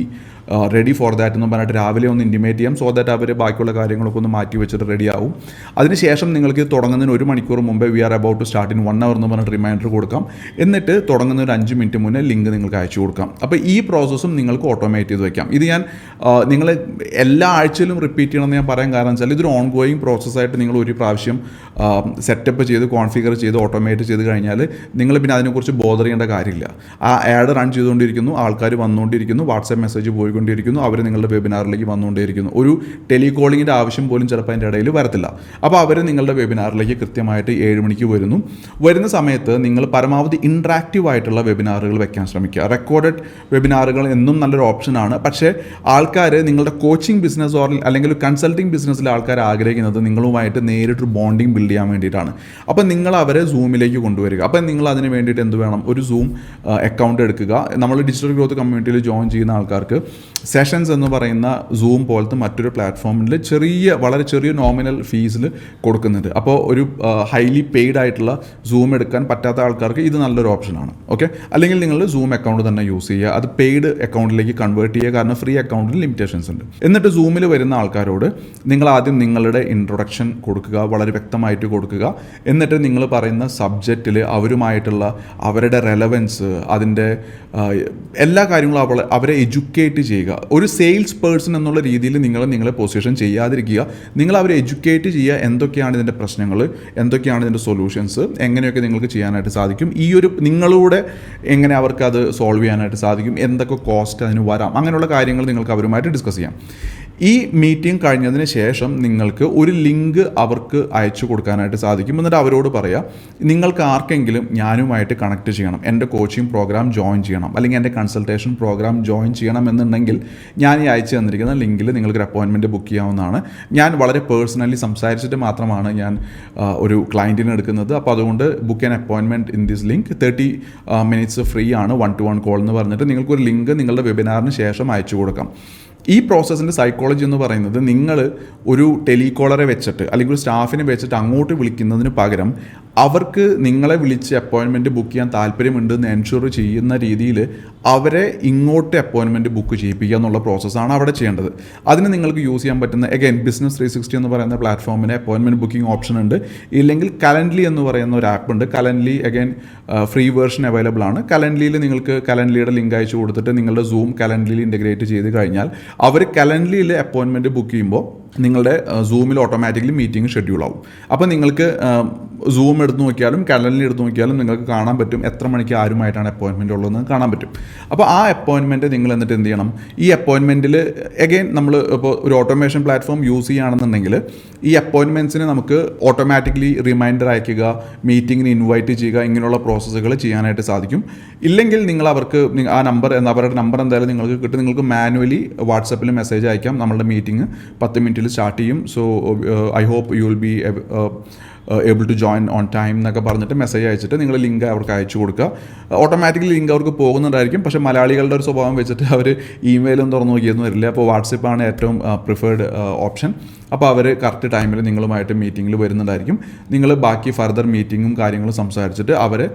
ready for that എന്ന് പറഞ്ഞിട്ട് രാവിലെ ഒന്ന് ഇന്റിമേറ്റ് ചെയ്യാം സോ ദാറ്റ് അവർ ബാക്കിയുള്ള കാര്യങ്ങളൊക്കെ ഒന്ന് മാറ്റി വെച്ചിട്ട് റെഡി ആവും. അതിനുശേഷം നിങ്ങൾക്ക് തുടങ്ങുന്നതിന് ഒരു മണിക്കൂർ മുമ്പേ we are about to start in one hour എന്ന് പറഞ്ഞിട്ട് റിമൈൻഡർ കൊടുക്കാം. എന്നിട്ട് തുടങ്ങുന്ന ഒരു അഞ്ച് മിനിറ്റ് മുന്നേ ലിങ്ക് നിങ്ങൾക്ക് അയച്ചു കൊടുക്കാം. അപ്പോൾ ഈ പ്രോസസ്സും നിങ്ങൾക്ക് ഓട്ടോമേറ്റ് ചെയ്ത് വയ്ക്കാം ഇത് ഞാൻ നിങ്ങൾ എല്ലാ ആഴ്ചയിലും റിപ്പീറ്റ് ചെയ്യണമെന്ന് ഞാൻ പറയാൻ കാരണം വെച്ചാൽ ഇതൊരു ഓൺ ഗോയിങ് പ്രോസസ്സായിട്ട് നിങ്ങൾ ഒരു പ്രാവശ്യം സെറ്റപ്പ് ചെയ്ത് കോൺഫിഗർ ചെയ്ത് ഓട്ടോമേറ്റ് ചെയ്ത് കഴിഞ്ഞാൽ നിങ്ങൾ പിന്നെ അതിനെക്കുറിച്ച് ബോധർ ചെയ്യേണ്ട കാര്യമില്ല. ആ ആഡ് റൺ ചെയ്തുകൊണ്ടിരിക്കുന്നു ആൾക്കാർ വന്നുകൊണ്ടിരിക്കുന്നു വാട്സാപ്പ് മെസ്സേജ് പോയിക്കൊണ്ടിരിക്കുന്നു പോയിക്കൊണ്ടിരിക്കുന്നു അവർ നിങ്ങളുടെ വെബിനാറിലേക്ക് വന്നുകൊണ്ടേയിരിക്കുന്നു. ഒരു ടെലികോളിങ്ങിന്റെ ആവശ്യം പോലും ചിലപ്പോൾ അതിന്റെ ഇടയിൽ വരത്തില്ല. അപ്പോൾ അവർ നിങ്ങളുടെ വെബിനാറിലേക്ക് കൃത്യമായിട്ട് ഏഴ് മണിക്ക് വരുന്നു. വരുന്ന സമയത്ത് നിങ്ങൾ പരമാവധി ഇൻട്രാക്റ്റീവ് ആയിട്ടുള്ള വെബിനാറുകൾ വെക്കാൻ ശ്രമിക്കുക. റെക്കോർഡഡ് വെബിനാറുകൾ എന്നും നല്ലൊരു ഓപ്ഷനാണ് പക്ഷേ ആൾക്കാർ നിങ്ങളുടെ കോച്ചിങ് ബിസിനസ് ഓർ അല്ലെങ്കിൽ കൺസൾട്ടിങ് ബിസിനസ്സിലെ ആൾക്കാർ ആഗ്രഹിക്കുന്നത് നിങ്ങളുമായിട്ട് നേരിട്ടൊരു ബോണ്ടിങ് ബിൽഡ് ചെയ്യാൻ വേണ്ടിയിട്ടാണ്. അപ്പോൾ നിങ്ങൾ അവരെ സൂമിലേക്ക് കൊണ്ടുവരിക. അപ്പോൾ നിങ്ങൾ അതിന് വേണ്ടിയിട്ട് എന്ത് വേണം? ഒരു സൂം അക്കൗണ്ട് എടുക്കുക. നമ്മൾ ഡിജിറ്റൽ ഗ്രോത്ത് കമ്മ്യൂണിറ്റിയിൽ ജോയിൻ ചെയ്യുന്ന ആൾക്കാർക്ക് സെഷൻസ് എന്ന് പറയുന്ന സൂം പോലത്തെ മറ്റൊരു പ്ലാറ്റ്ഫോമിൽ ചെറിയ വളരെ ചെറിയ നോമിനൽ ഫീസിൽ കൊടുക്കുന്നുണ്ട്. അപ്പോൾ ഒരു ഹൈലി പെയ്ഡ് ആയിട്ടുള്ള സൂം എടുക്കാൻ പറ്റാത്ത ആൾക്കാർക്ക് ഇത് നല്ലൊരു ഓപ്ഷനാണ് ഓക്കെ അല്ലെങ്കിൽ നിങ്ങൾ സൂം അക്കൗണ്ട് തന്നെ യൂസ് ചെയ്യുക. അത് പെയ്ഡ് അക്കൗണ്ടിലേക്ക് കൺവേർട്ട് ചെയ്യുക. കാരണം ഫ്രീ അക്കൗണ്ടിൽ ലിമിറ്റേഷൻസ് ഉണ്ട്. എന്നിട്ട് സൂമിൽ വരുന്ന ആൾക്കാരോട് നിങ്ങൾ ആദ്യം നിങ്ങളുടെ ഇൻട്രൊഡക്ഷൻ കൊടുക്കുക. വളരെ വ്യക്തമായിട്ട് കൊടുക്കുക. എന്നിട്ട് നിങ്ങൾ പറയുന്ന സബ്ജക്റ്റിൽ അവരുമായിട്ടുള്ള അവരുടെ റെലവൻസ് അതിന്റെ എല്ലാ കാര്യങ്ങളും അവളെ അവരെ എഡ്യൂക്കേറ്റ് ചെയ്യുക ഒരു സെയിൽസ് പേഴ്സൺ എന്നുള്ള രീതിയിൽ നിങ്ങൾ നിങ്ങളെ പൊസിഷൻ ചെയ്യാതിരിക്കുക. നിങ്ങൾ അവരെ എഡ്യൂക്കേറ്റ് ചെയ്യുക എന്തൊക്കെയാണ് ഇതിന്റെ പ്രശ്നങ്ങൾ എന്തൊക്കെയാണ് ഇതിന്റെ സൊല്യൂഷൻസ് എങ്ങനെയൊക്കെ നിങ്ങൾക്ക് ചെയ്യാനായിട്ട് സാധിക്കും. ഈ ഒരു നിങ്ങളുടെ എങ്ങനെ അവർക്ക് അത് സോൾവ് ചെയ്യാനായിട്ട് സാധിക്കും എന്തൊക്കെ കോസ്റ്റ് അതിന് വരാം അങ്ങനെയുള്ള കാര്യങ്ങൾ നിങ്ങൾക്ക് അവരുമായിട്ട് ഡിസ്കസ് ചെയ്യാം. ഈ മീറ്റിംഗ് കഴിഞ്ഞതിന് ശേഷം നിങ്ങൾക്ക് ഒരു ലിങ്ക് അവർക്ക് അയച്ചു കൊടുക്കാനായിട്ട് സാധിക്കും. എന്നിട്ട് അവരോട് പറയാം നിങ്ങൾക്ക് ആർക്കെങ്കിലും ഞാനുമായിട്ട് കണക്ട് ചെയ്യണം. എന്റെ കോച്ചിങ് പ്രോഗ്രാം ജോയിൻ ചെയ്യണം. അല്ലെങ്കിൽ എന്റെ കൺസൾട്ടേഷൻ പ്രോഗ്രാം ജോയിൻ ചെയ്യണം എന്നുണ്ടെങ്കിൽ ഞാൻ ഈ അയച്ചു തന്നിരിക്കുന്ന ലിങ്കിൽ നിങ്ങൾക്കൊരു അപ്പോയിൻമെന്റ് ബുക്ക് ചെയ്യാവുന്നതാണ്. ഞാൻ വളരെ പേഴ്സണലി സംസാരിച്ചിട്ട് മാത്രമാണ് ഞാൻ ഒരു ക്ലയന്റിനെ എടുക്കുന്നത്. അപ്പോൾ അതുകൊണ്ട് book an അപ്പോയിൻമെന്റ് in this link thirty minutes free ആണ് വൺ ടു വൺ കോൾ എന്ന് പറഞ്ഞിട്ട് നിങ്ങൾക്കൊരു ലിങ്ക് നിങ്ങളുടെ വെബിനാറിന് ശേഷം അയച്ചു കൊടുക്കാം. ഈ പ്രോസസ്സിന്റെ സൈക്കോളജി എന്ന് പറയുന്നത് നിങ്ങൾ ഒരു ടെലികോളറെ വെച്ചിട്ട് അല്ലെങ്കിൽ ഒരു സ്റ്റാഫിനെ വെച്ചിട്ട് അങ്ങോട്ട് വിളിക്കുന്നതിന് പകരം അവർക്ക് നിങ്ങളെ വിളിച്ച് അപ്പോയിൻമെന്റ് ബുക്ക് ചെയ്യാൻ താല്പര്യമുണ്ട് എന്ന് എൻഷുർ ചെയ്യുന്ന രീതിയിൽ അവരെ ഇങ്ങോട്ട് അപ്പോയിൻമെന്റ് ബുക്ക് ചെയ്യിപ്പിക്കുക എന്നുള്ള പ്രോസസ്സാണ് അവിടെ ചെയ്യേണ്ടത്. അതിന് നിങ്ങൾക്ക് യൂസ് ചെയ്യാൻ പറ്റുന്ന അഗൈൻ ബിസിനസ് ത്രീ സിക്സ്റ്റി എന്ന് പറയുന്ന പ്ലാറ്റ്ഫോമിന് അപ്പോയിൻമെന്റ് ബുക്കിംഗ് ഓപ്ഷൻ ഉണ്ട്. ഇല്ലെങ്കിൽ കലൻഡ്ലി എന്ന് പറയുന്ന ഒരു ആപ്പ് ഉണ്ട്. Calendly again free version available ആണ്. കലൻഡ്ലിയിൽ നിങ്ങൾക്ക് കലൻഡ്ലിയുടെ ലിങ്ക് അയച്ചു കൊടുത്തിട്ട് നിങ്ങളുടെ സൂം കലൻഡ്ലിയിൽ ഇന്റഗ്രേറ്റ് ചെയ്ത് കഴിഞ്ഞാൽ അവർ കലൻഡ്ലിയിൽ അപ്പോയിൻമെന്റ് ബുക്ക് ചെയ്യുമ്പോൾ നിങ്ങളുടെ സൂമിൽ ഓട്ടോമാറ്റിക്കലി മീറ്റിംഗ് ഷെഡ്യൂൾ ആവും. അപ്പോൾ നിങ്ങൾക്ക് സൂം എടുത്ത് നോക്കിയാലും കലണ്ടറിൽ എടുത്ത് നോക്കിയാലും നിങ്ങൾക്ക് കാണാൻ പറ്റും എത്ര മണിക്ക് ആരുമായിട്ടാണ് അപ്പോയിൻമെന്റ് ഉള്ളതെന്ന് കാണാൻ പറ്റും. അപ്പോൾ ആ അപ്പോയിൻമെന്റ് നിങ്ങൾ എന്നിട്ട് എന്ത് ചെയ്യണം? ഈ അപ്പോയിൻമെന്റിൽ എഗെയിൻ നമ്മൾ ഇപ്പോൾ ഒരു ഓട്ടോമേഷൻ പ്ലാറ്റ്ഫോം യൂസ് ചെയ്യുകയാണെന്നുണ്ടെങ്കിൽ ഈ അപ്പോയിൻമെന്റ്സിന് നമുക്ക് ഓട്ടോമാറ്റിക്കലി റിമൈൻഡർ അയക്കുക മീറ്റിങ്ങിന് ഇൻവൈറ്റ് ചെയ്യുക ഇങ്ങനെയുള്ള പ്രോസസ്സുകൾ ചെയ്യാനായിട്ട് സാധിക്കും. ഇല്ലെങ്കിൽ നിങ്ങൾ അവർക്ക് ആ നമ്പർ അവരുടെ നമ്പർ എന്തായാലും നിങ്ങൾക്ക് കിട്ടും. നിങ്ങൾക്ക് മാനുവലി വാട്സപ്പിൽ മെസ്സേജ് അയക്കാം. നമ്മളുടെ മീറ്റിംഗ് പത്ത് മിനിറ്റിൽ സ്റ്റാർട്ട് ചെയ്യും. So I hope you will be able to join on time എന്നൊക്കെ പറഞ്ഞിട്ട് മെസ്സേജ് അയച്ചിട്ട് നിങ്ങൾ ലിങ്ക് അവർക്ക് അയച്ചു കൊടുക്കുക. ഓട്ടോമാറ്റിക്കലി ലിങ്ക് അവർക്ക് പോകുന്നുണ്ടായിരിക്കും പക്ഷേ മലയാളികളുടെ ഒരു സ്വഭാവം വെച്ചിട്ട് അവർ ഇമെയിലും തുറന്നു നോക്കിയൊന്നും വരില്ല. അപ്പോൾ വാട്സപ്പാണ് ഏറ്റവും പ്രിഫേർഡ് ഓപ്ഷൻ അപ്പോൾ അവർ കറക്റ്റ് ടൈമിൽ നിങ്ങളുമായിട്ട് മീറ്റിങ്ങിൽ വരുന്നുണ്ടായിരിക്കും നിങ്ങൾ ബാക്കി ഫർദർ മീറ്റിങ്ങും കാര്യങ്ങളും സംസാരിച്ചിട്ട് അവരെ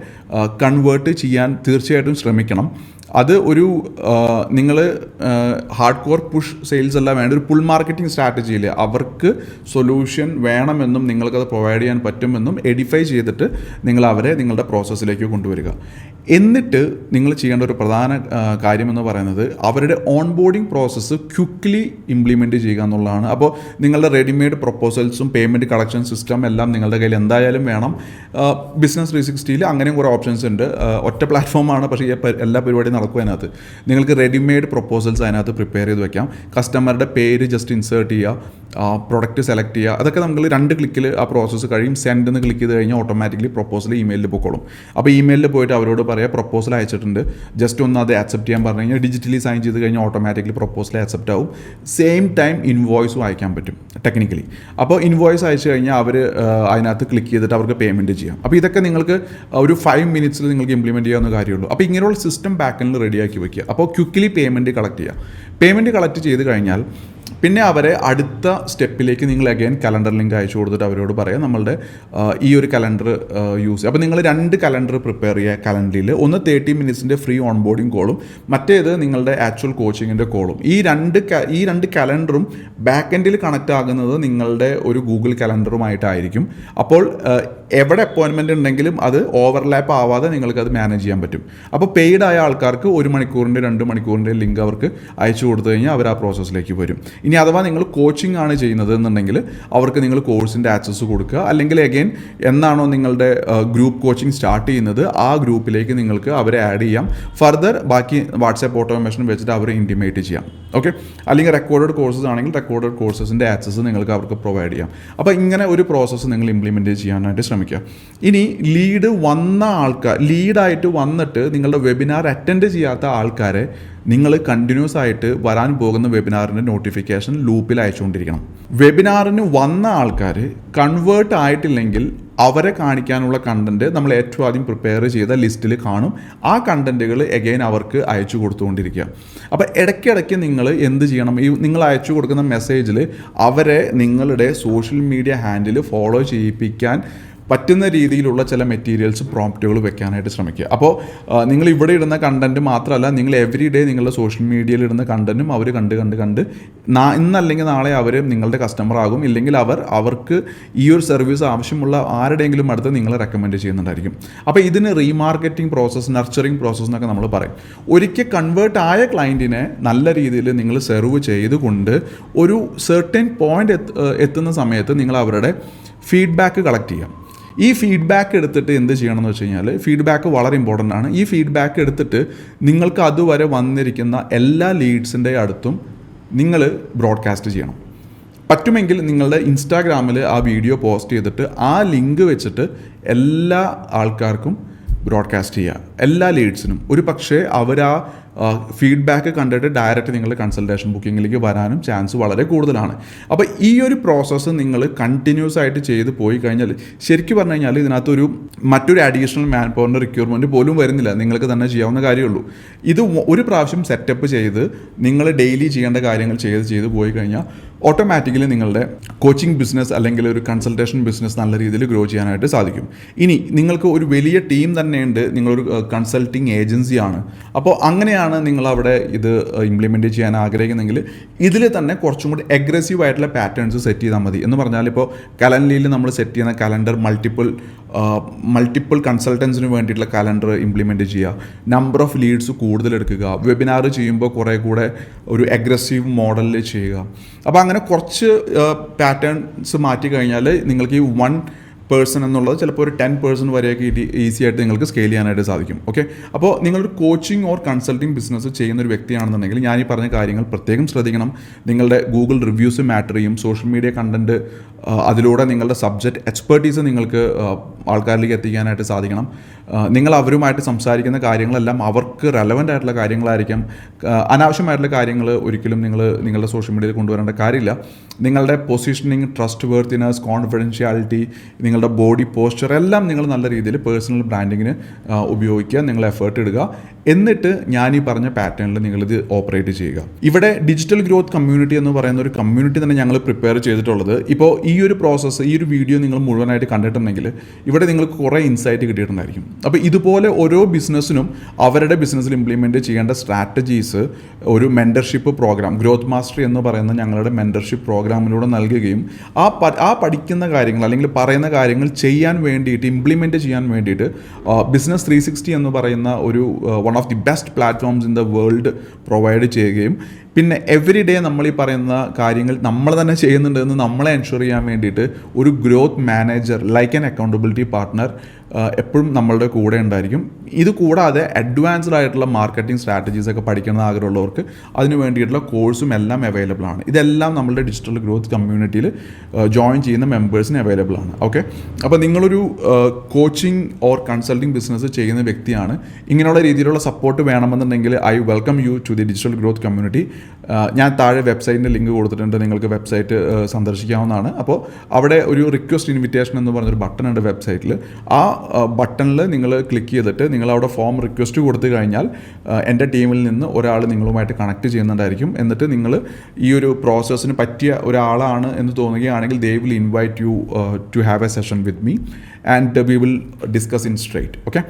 കൺവേർട്ട് ചെയ്യാൻ തീർച്ചയായിട്ടും ശ്രമിക്കണം. അത് ഒരു നിങ്ങൾ ഹാർഡ് കോർ പുഷ് സെയിൽസ് അല്ല വേണ്ട ഒരു പുൾ മാർക്കറ്റിംഗ് സ്ട്രാറ്റജിയിൽ അവർക്ക് സൊല്യൂഷൻ വേണമെന്നും നിങ്ങൾക്കത് പ്രൊവൈഡ് ചെയ്യാൻ പറ്റുമെന്നും എഡിഫൈ ചെയ്തിട്ട് നിങ്ങൾ അവരെ നിങ്ങളുടെ പ്രോസസ്സിലേക്ക് കൊണ്ടുവരിക. എന്നിട്ട് നിങ്ങൾ ചെയ്യേണ്ട ഒരു പ്രധാന കാര്യമെന്ന് പറയുന്നത് അവരുടെ on boarding process quickly implement ചെയ്യുക എന്നുള്ളതാണ്. അപ്പോൾ നിങ്ങളുടെ റെഡിമെയ്ഡ് പ്രൊപ്പോസൽസും പേയ്മെന്റ് കളക്ഷൻ സിസ്റ്റം എല്ലാം നിങ്ങളുടെ കയ്യിൽ എന്തായാലും വേണം. ബിസിനസ് ത്രീ സിക്സ്റ്റിയിൽ അങ്ങനെയും കുറേ ഓപ്ഷൻസ് ഉണ്ട്. ഒറ്റ പ്ലാറ്റ്ഫോമാണ് പക്ഷേ എല്ലാ പരിപാടിയും നടക്കും അതിനകത്ത്. നിങ്ങൾക്ക് റെഡിമെയ്ഡ് പ്രൊപ്പോസൽസ് അതിനകത്ത് പ്രിപ്പയർ ചെയ്ത് വെക്കാം. കസ്റ്റമറുടെ പേര് ജസ്റ്റ് ഇൻസേർട്ട് ചെയ്യുക. പ്രൊഡക്റ്റ് സെലക്ട് ചെയ്യുക. അതൊക്കെ നമ്മൾ രണ്ട് ക്ലിക്കിൽ ആ പ്രോസസ്സ് കഴിയും. സെൻഡ് എന്ന് ക്ലിക്ക് ചെയ്ത് കഴിഞ്ഞാൽ ഓട്ടോമാറ്റിക്കലി പ്രൊപ്പോസൽ ഇമെയിലിൽ പൊക്കോളും. അപ്പോൾ ഇമെയിലിൽ പോയിട്ട് അവരോട് പറയാം പ്രൊപ്പോസൽ അയച്ചിട്ടുണ്ട്. ജസ്റ്റ് ഒന്ന് അത് ആക്സെപ്റ്റ് ചെയ്യാൻ പറഞ്ഞു കഴിഞ്ഞാൽ ഡിജിറ്റലി സൈൻ ചെയ്ത് കഴിഞ്ഞാൽ ഓട്ടോമാറ്റിക്കലി പ്രൊപ്പോസൽ ആക്സെപ്റ്റ് ആവും. സെയിം ടൈം ഇൻവോയ്സും അയക്കാൻ പറ്റും ടെക്നിക്കലി അപ്പോൾ ഇൻവോയ്സ് അയച്ചു കഴിഞ്ഞാൽ അവർ അതിനകത്ത് ക്ലിക്ക് ചെയ്തിട്ട് അവർക്ക് പേയ്മെന്റ് ചെയ്യാം. അപ്പോൾ ഇതൊക്കെ നിങ്ങൾക്ക് ഒരു ഫൈവ് മിനിറ്റ്സിൽ നിങ്ങൾക്ക് ഇംപ്ലിമെന്റ് ചെയ്യാവുന്ന കാര്യമുള്ളൂ. അപ്പോൾ ഇങ്ങനെയുള്ള സിസ്റ്റം ബാക്കിൽ റെഡിയാക്കി വയ്ക്കുക അപ്പോൾ ക്വിക്ക്ലി പേയ്മെന്റ് കളക്ട് ചെയ്യുക. പേയ്മെന്റ് കളക്ട് ചെയ്ത് കഴിഞ്ഞാൽ പിന്നെ അവരെ അടുത്ത സ്റ്റെപ്പിലേക്ക് നിങ്ങൾ അഗൈൻ കലണ്ടർ ലിങ്ക് അയച്ചു കൊടുത്തിട്ട് അവരോട് പറയാം. നമ്മളുടെ ഈ ഒരു കലണ്ടർ യൂസ് അപ്പോൾ നിങ്ങൾ രണ്ട് കലണ്ടർ പ്രിപ്പയർ ചെയ്യുക കലണ്ടറിൽ ഒന്ന് തേർട്ടി മിനിറ്റ്സിന്റെ ഫ്രീ ഓൺ ബോർഡിങ് കോളും മറ്റേത് നിങ്ങളുടെ ആക്ച്വൽ കോച്ചിങ്ങിന്റെ കോളും ഈ രണ്ട് ഈ രണ്ട് കലണ്ടറും ബാക്ക് എൻഡിൽ കണക്റ്റ് ആകുന്നത് നിങ്ങളുടെ ഒരു ഗൂഗിൾ കലണ്ടറുമായിട്ടായിരിക്കും അപ്പോൾ എവിടെ അപ്പോയിൻമെന്റ് ഉണ്ടെങ്കിലും അത് ഓവർലാപ്പ് ആവാതെ നിങ്ങൾക്ക് അത് മാനേജ് ചെയ്യാൻ പറ്റും. അപ്പോൾ പെയ്ഡ് ആയ ആൾക്കാർക്ക് ഒരു മണിക്കൂറിന്റെ രണ്ട് മണിക്കൂറിന്റെ ലിങ്ക് അവർക്ക് അയച്ചു കൊടുത്തു കഴിഞ്ഞാൽ അവർ ആ പ്രോസസ്സിലേക്ക് വരും. ഇനി അഥവാ നിങ്ങൾ കോച്ചിങ് ആണ് ചെയ്യുന്നത് എന്നുണ്ടെങ്കിൽ അവർക്ക് നിങ്ങൾ കോഴ്സിന്റെ ആക്സസ് കൊടുക്കുക. അല്ലെങ്കിൽ അഗെയിൻ എന്നാണോ നിങ്ങളുടെ ഗ്രൂപ്പ് കോച്ചിങ് സ്റ്റാർട്ട് ചെയ്യുന്നത് ആ ഗ്രൂപ്പിലേക്ക് നിങ്ങൾക്ക് അവരെ ആഡ് ചെയ്യാം. ഫർദർ ബാക്കി വാട്സാപ്പ് ഓട്ടോമേഷൻ വെച്ചിട്ട് അവരെ ഇന്റിമേറ്റ് ചെയ്യാം. ഓക്കെ അല്ലെങ്കിൽ റെക്കോർഡഡ് കോഴ്സസ് ആണെങ്കിൽ റെക്കോർഡഡ് കോഴ്സസിന്റെ ആക്സസ് നിങ്ങൾക്ക് അവർക്ക് പ്രൊവൈഡ് ചെയ്യാം. അപ്പോൾ ഇങ്ങനെ ഒരു പ്രോസസ്സ് നിങ്ങൾ ഇംപ്ലിമെന്റ് ചെയ്യാനായിട്ട് ശ്രമിക്കുക. ഇനി ലീഡ് വന്ന ആൾക്കാർ ലീഡായിട്ട് വന്നിട്ട് നിങ്ങളുടെ വെബിനാർ അറ്റൻഡ് ചെയ്യാത്ത ആൾക്കാരെ നിങ്ങൾ കണ്ടിന്യൂസ് ആയിട്ട് വരാൻ പോകുന്ന വെബിനാറിന്റെ നോട്ടിഫിക്കേഷൻ ലൂപ്പിൽ അയച്ചുകൊണ്ടിരിക്കണം. വെബിനാറിന് വന്ന ആൾക്കാർ കൺവേർട്ട് ആയിട്ടില്ലെങ്കിൽ അവരെ കാണിക്കാനുള്ള കണ്ടന്റ് നമ്മൾ ഏറ്റവും ആദ്യം പ്രിപ്പയർ ചെയ്ത ലിസ്റ്റിൽ കാണും. ആ കണ്ടന്റുകൾ എഗെയിൻ അവർക്ക് അയച്ചു കൊടുത്തുകൊണ്ടിരിക്കുക. അപ്പോൾ ഇടയ്ക്കിടയ്ക്ക് നിങ്ങൾ എന്ത് ചെയ്യണം? ഈ നിങ്ങൾ അയച്ചു കൊടുക്കുന്ന മെസ്സേജിൽ അവരെ നിങ്ങളുടെ സോഷ്യൽ മീഡിയ ഹാൻഡിൽ ഫോളോ ചെയ്യിപ്പിക്കാൻ പറ്റുന്ന രീതിയിലുള്ള ചില മെറ്റീരിയൽസ് പ്രോംപ്റ്റുകൾ വെക്കാനായിട്ട് ശ്രമിക്കുക. അപ്പോൾ നിങ്ങൾ ഇവിടെ ഇടുന്ന കണ്ടന്റ് മാത്രമല്ല നിങ്ങൾ എവറി ഡേ നിങ്ങളുടെ സോഷ്യൽ മീഡിയയിൽ ഇടുന്ന കണ്ടന്റും അവർ കണ്ട് കണ്ട് കണ്ട് ഇന്നല്ലെങ്കിൽ നാളെ അവർ നിങ്ങളുടെ കസ്റ്റമർ ആകും. ഇല്ലെങ്കിൽ അവർ അവർക്ക് ഈ ഒരു സർവീസ് ആവശ്യമുള്ള ആരുടെയെങ്കിലും അടുത്ത് നിങ്ങളെ റെക്കമെൻഡ് ചെയ്യുന്നുണ്ടായിരിക്കും. അപ്പോൾ ഇതിന് റീമാർക്കറ്റിംഗ് പ്രോസസ്സ് നർച്ചറിങ് പ്രോസസ്സ് എന്നൊക്കെ നമ്മൾ പറയും. ഒരിക്കൽ കൺവേർട്ട് ആയ ക്ലയന്റിനെ നല്ല രീതിയിൽ നിങ്ങൾ സെർവ് ചെയ്തുകൊണ്ട് ഒരു സെർട്ടൻ പോയിന്റ് എത്തുന്ന സമയത്ത് നിങ്ങൾ അവരുടെ ഫീഡ്ബാക്ക് കളക്ട് ചെയ്യാം. ഈ ഫീഡ്ബാക്ക് എടുത്തിട്ട് എന്ത് ചെയ്യണം എന്ന് വെച്ച് കഴിഞ്ഞാൽ ഫീഡ്ബാക്ക് വളരെ ഇമ്പോർട്ടന്റ് ആണ്. ഈ ഫീഡ്ബാക്ക് എടുത്തിട്ട് നിങ്ങൾക്ക് അതുവരെ വന്നിരിക്കുന്ന എല്ലാ ലീഡ്സിന്റെ അടുത്തും നിങ്ങൾ ബ്രോഡ്കാസ്റ്റ് ചെയ്യണം. പറ്റുമെങ്കിൽ നിങ്ങളുടെ ഇൻസ്റ്റാഗ്രാമിൽ ആ വീഡിയോ പോസ്റ്റ് ചെയ്തിട്ട് ആ ലിങ്ക് വെച്ചിട്ട് എല്ലാ ആൾക്കാർക്കും ബ്രോഡ്കാസ്റ്റ് ചെയ്യുക. എല്ലാ ലീഡ്സിനും ഒരു പക്ഷേ അവർ ആ ഫീഡ്ബാക്ക് കണ്ടിട്ട് ഡയറക്റ്റ് നിങ്ങൾ കൺസൾട്ടേഷൻ ബുക്കിങ്ങിലേക്ക് വരാനും ചാൻസ് വളരെ കൂടുതലാണ്. അപ്പോൾ ഈ ഒരു പ്രോസസ്സ് നിങ്ങൾ കണ്ടിന്യൂസ് ആയിട്ട് ചെയ്ത് പോയി കഴിഞ്ഞാൽ ശരിക്കും പറഞ്ഞു കഴിഞ്ഞാൽ ഇതിനകത്തൊരു മറ്റൊരു അഡീഷണൽ മാൻ പവറിന്റെ റിക്വയർമെന്റ് പോലും വരുന്നില്ല. നിങ്ങൾക്ക് തന്നെ ചെയ്യാവുന്ന കാര്യമുള്ളൂ. ഇത് ഒരു പ്രാവശ്യം സെറ്റപ്പ് ചെയ്ത് നിങ്ങൾ ഡെയിലി ചെയ്യേണ്ട കാര്യങ്ങൾ ചെയ്ത് ചെയ്ത് പോയി കഴിഞ്ഞാൽ ഓട്ടോമാറ്റിക്കലി നിങ്ങളുടെ കോച്ചിങ് ബിസിനസ് അല്ലെങ്കിൽ ഒരു കൺസൾട്ടേഷൻ ബിസിനസ് നല്ല രീതിയിൽ ഗ്രോ ചെയ്യാനായിട്ട് സാധിക്കും. ഇനി നിങ്ങൾക്ക് ഒരു വലിയ ടീം തന്നെയുണ്ട്. നിങ്ങളൊരു കൺസൾട്ടിങ് ഏജൻസിയാണ് അപ്പോൾ അങ്ങനെയാണ് നിങ്ങൾ അവിടെ ഇത് ഇംപ്ലിമെന്റ് ചെയ്യാൻ ആഗ്രഹിക്കുന്നെങ്കിൽ ഇതിൽ തന്നെ കുറച്ചും കൂടി അഗ്രസീവ് ആയിട്ടുള്ള പാറ്റേൺസ് സെറ്റ് ചെയ്താൽ മതി. എന്ന് പറഞ്ഞാൽ ഇപ്പോൾ കലൻലിയിൽ നമ്മൾ സെറ്റ് ചെയ്യുന്ന കലണ്ടർ മൾട്ടിപ്പിൾ മൾട്ടിപ്പിൾ കൺസൾട്ടൻസിന് വേണ്ടിയിട്ടുള്ള കലണ്ടർ ഇംപ്ലിമെന്റ് ചെയ്യുക. നമ്പർ ഓഫ് ലീഡ്സ് കൂടുതൽ എടുക്കുക. വെബിനാർ ചെയ്യുമ്പോൾ കുറേ കൂടെ ഒരു അഗ്രസീവ് മോഡലിൽ ചെയ്യുക. അപ്പോൾ അങ്ങനെ കുറച്ച് പാറ്റേൺസ് മാറ്റി കഴിഞ്ഞാൽ നിങ്ങൾക്ക് ഈ വൺ പേഴ്സൺ എന്നുള്ളത് ചിലപ്പോൾ ഒരു ടെൻ പേഴ്സൺ വരെയൊക്കെ ഈസി ആയിട്ട് നിങ്ങൾക്ക് സ്കെയിൽ ചെയ്യാനായിട്ട് സാധിക്കും. ഓക്കെ അപ്പോൾ നിങ്ങളൊരു കോച്ചിങ് ഓർ കൺസൾട്ടിങ് ബിസിനസ് ചെയ്യുന്ന ഒരു വ്യക്തിയാണെന്നുണ്ടെങ്കിൽ ഞാൻ ഈ പറഞ്ഞ കാര്യങ്ങൾ പ്രത്യേകം ശ്രദ്ധിക്കണം. നിങ്ങളുടെ ഗൂഗിൾ റിവ്യൂസ് മാറ്റർ ചെയ്യും. സോഷ്യൽ മീഡിയ കണ്ടന്റ് അതിലൂടെ നിങ്ങളുടെ സബ്ജക്റ്റ് എക്സ്പേർട്ടീസ് നിങ്ങൾക്ക് ആൾക്കാരിലേക്ക് എത്തിക്കാനായിട്ട് സാധിക്കണം. നിങ്ങൾ അവരുമായിട്ട് സംസാരിക്കുന്ന കാര്യങ്ങളെല്ലാം അവർക്ക് റെലവന്റ് ആയിട്ടുള്ള കാര്യങ്ങളായിരിക്കും. അനാവശ്യമായിട്ടുള്ള കാര്യങ്ങൾ ഒരിക്കലും നിങ്ങൾ നിങ്ങളുടെ സോഷ്യൽ മീഡിയയിൽ കൊണ്ടുവരേണ്ട കാര്യമില്ല. നിങ്ങളുടെ പൊസിഷനിങ് ട്രസ്റ്റ് വേർത്തിനെസ് കോൺഫിഡൻഷ്യാലിറ്റി നിങ്ങളുടെ ബോഡി പോസ്ചർ എല്ലാം നിങ്ങൾ നല്ല രീതിയിൽ പേഴ്സണൽ ബ്രാൻഡിങ്ങിന് ഉപയോഗിക്കുക നിങ്ങൾ എഫേർട്ട് ഇടുക. എന്നിട്ട് ഞാൻ ഈ പറഞ്ഞ പാറ്റേണിൽ നിങ്ങളിത് ഓപ്പറേറ്റ് ചെയ്യുക. ഇവിടെ ഡിജിറ്റൽ ഗ്രോത്ത് കമ്മ്യൂണിറ്റി എന്ന് പറയുന്ന ഒരു കമ്മ്യൂണിറ്റി തന്നെ ഞങ്ങൾ പ്രിപ്പയർ ചെയ്തിട്ടുള്ളത്. ഇപ്പോൾ ഈ ഒരു പ്രോസസ്സ് ഈ ഒരു വീഡിയോ നിങ്ങൾ മുഴുവനായിട്ട് കണ്ടിട്ടുണ്ടെങ്കിൽ ഇവിടെ നിങ്ങൾക്ക് കുറേ ഇൻസൈറ്റ് കിട്ടിയിട്ടുണ്ടായിരിക്കും. അപ്പോൾ ഇതുപോലെ ഓരോ ബിസിനസ്സിനും അവരുടെ ബിസിനസ്സിൽ ഇംപ്ലിമെന്റ് ചെയ്യേണ്ട സ്ട്രാറ്റജീസ് ഒരു മെന്റർഷിപ്പ് പ്രോഗ്രാം ഗ്രോത്ത് മാസ്റ്ററി എന്ന് പറയുന്ന ഞങ്ങളുടെ മെന്റർഷിപ്പ് പ്രോഗ്രാമിലൂടെ നൽകുകയും ആ ആ പഠിക്കുന്ന കാര്യങ്ങൾ അല്ലെങ്കിൽ പറയുന്ന കാര്യങ്ങൾ ചെയ്യാൻ വേണ്ടിയിട്ട് ഇംപ്ലിമെന്റ് ചെയ്യാൻ വേണ്ടിയിട്ട് ബിസിനസ് ത്രീ സിക്സ്റ്റി എന്ന് പറയുന്ന ഒരു one of the best platforms in the world provide ചെയ്യുകയും പിന്നെ എവറി ഡേ നമ്മൾ ഈ പറയുന്ന കാര്യങ്ങൾ നമ്മൾ തന്നെ ചെയ്യുന്നുണ്ടെന്ന് നമ്മളെ എൻഷുർ ചെയ്യാൻ വേണ്ടിയിട്ട് ഒരു growth manager like an accountability partner എപ്പോഴും നമ്മളുടെ കൂടെ ഉണ്ടായിരിക്കും. ഇത് കൂടാതെ അഡ്വാൻസ്ഡ് ആയിട്ടുള്ള മാർക്കറ്റിംഗ് സ്ട്രാറ്റജീസ് ഒക്കെ പഠിക്കണം എന്ന് ആഗ്രഹമുള്ളവർക്ക് അതിന് വേണ്ടിയിട്ടുള്ള കോഴ്സും എല്ലാം അവൈലബിൾ ആണ്. ഇതെല്ലാം നമ്മളുടെ ഡിജിറ്റൽ ഗ്രോത്ത് കമ്മ്യൂണിറ്റിയിൽ ജോയിൻ ചെയ്യുന്ന മെമ്പേഴ്സിന് അവൈലബിൾ ആണ്. ഓക്കെ അപ്പോൾ നിങ്ങളൊരു കോച്ചിങ് ഓർ കൺസൾട്ടിങ് ബിസിനസ് ചെയ്യുന്ന വ്യക്തിയാണ്. ഇങ്ങനെയുള്ള രീതിയിലുള്ള സപ്പോർട്ട് വേണമെന്നുണ്ടെങ്കിൽ I welcome you to the digital growth community ഞാൻ താഴെ വെബ്സൈറ്റിന്റെ ലിങ്ക് കൊടുത്തിട്ടുണ്ട്. നിങ്ങൾക്ക് വെബ്സൈറ്റ് സന്ദർശിക്കാവുന്നതാണ്. അപ്പോൾ അവിടെ ഒരു റിക്വസ്റ്റ് ഇൻവിറ്റേഷൻ എന്ന് പറഞ്ഞൊരു ബട്ടൺ ഉണ്ട് വെബ്സൈറ്റിൽ. ആ ബട്ടണിൽ നിങ്ങൾ ക്ലിക്ക് ചെയ്തിട്ട് നിങ്ങൾ അവിടെ ഫോം റിക്വസ്റ്റ് കൊടുത്തു കഴിഞ്ഞാൽ എന്റെ ടീമിൽ നിന്ന് ഒരാൾ നിങ്ങളുമായിട്ട് കണക്ട് ചെയ്യുന്നുണ്ടായിരിക്കും. എന്നിട്ട് നിങ്ങൾ ഈ ഒരു പ്രോസസ്സിന് പറ്റിയ ഒരാളാണ് എന്ന് തോന്നുകയാണെങ്കിൽ they will invite you to have a session with me and we will discuss in straight okay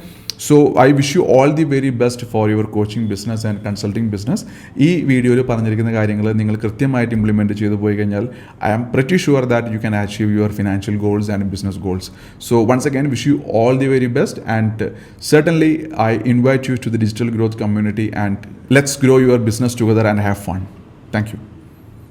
so I wish you all the very best for your coaching business and consulting business ഈ വീഡിയോയിൽ പറഞ്ഞിരിക്കുന്ന കാര്യങ്ങൾ നിങ്ങൾ കൃത്യമായിട്ട് implement ചെയ്തു പോയി കഴിഞ്ഞാൽ I am pretty sure that you can achieve your financial goals and business goals so once again wish you all the very best and certainly i invite you to the digital growth community and let's grow your business together and have fun. Thank you.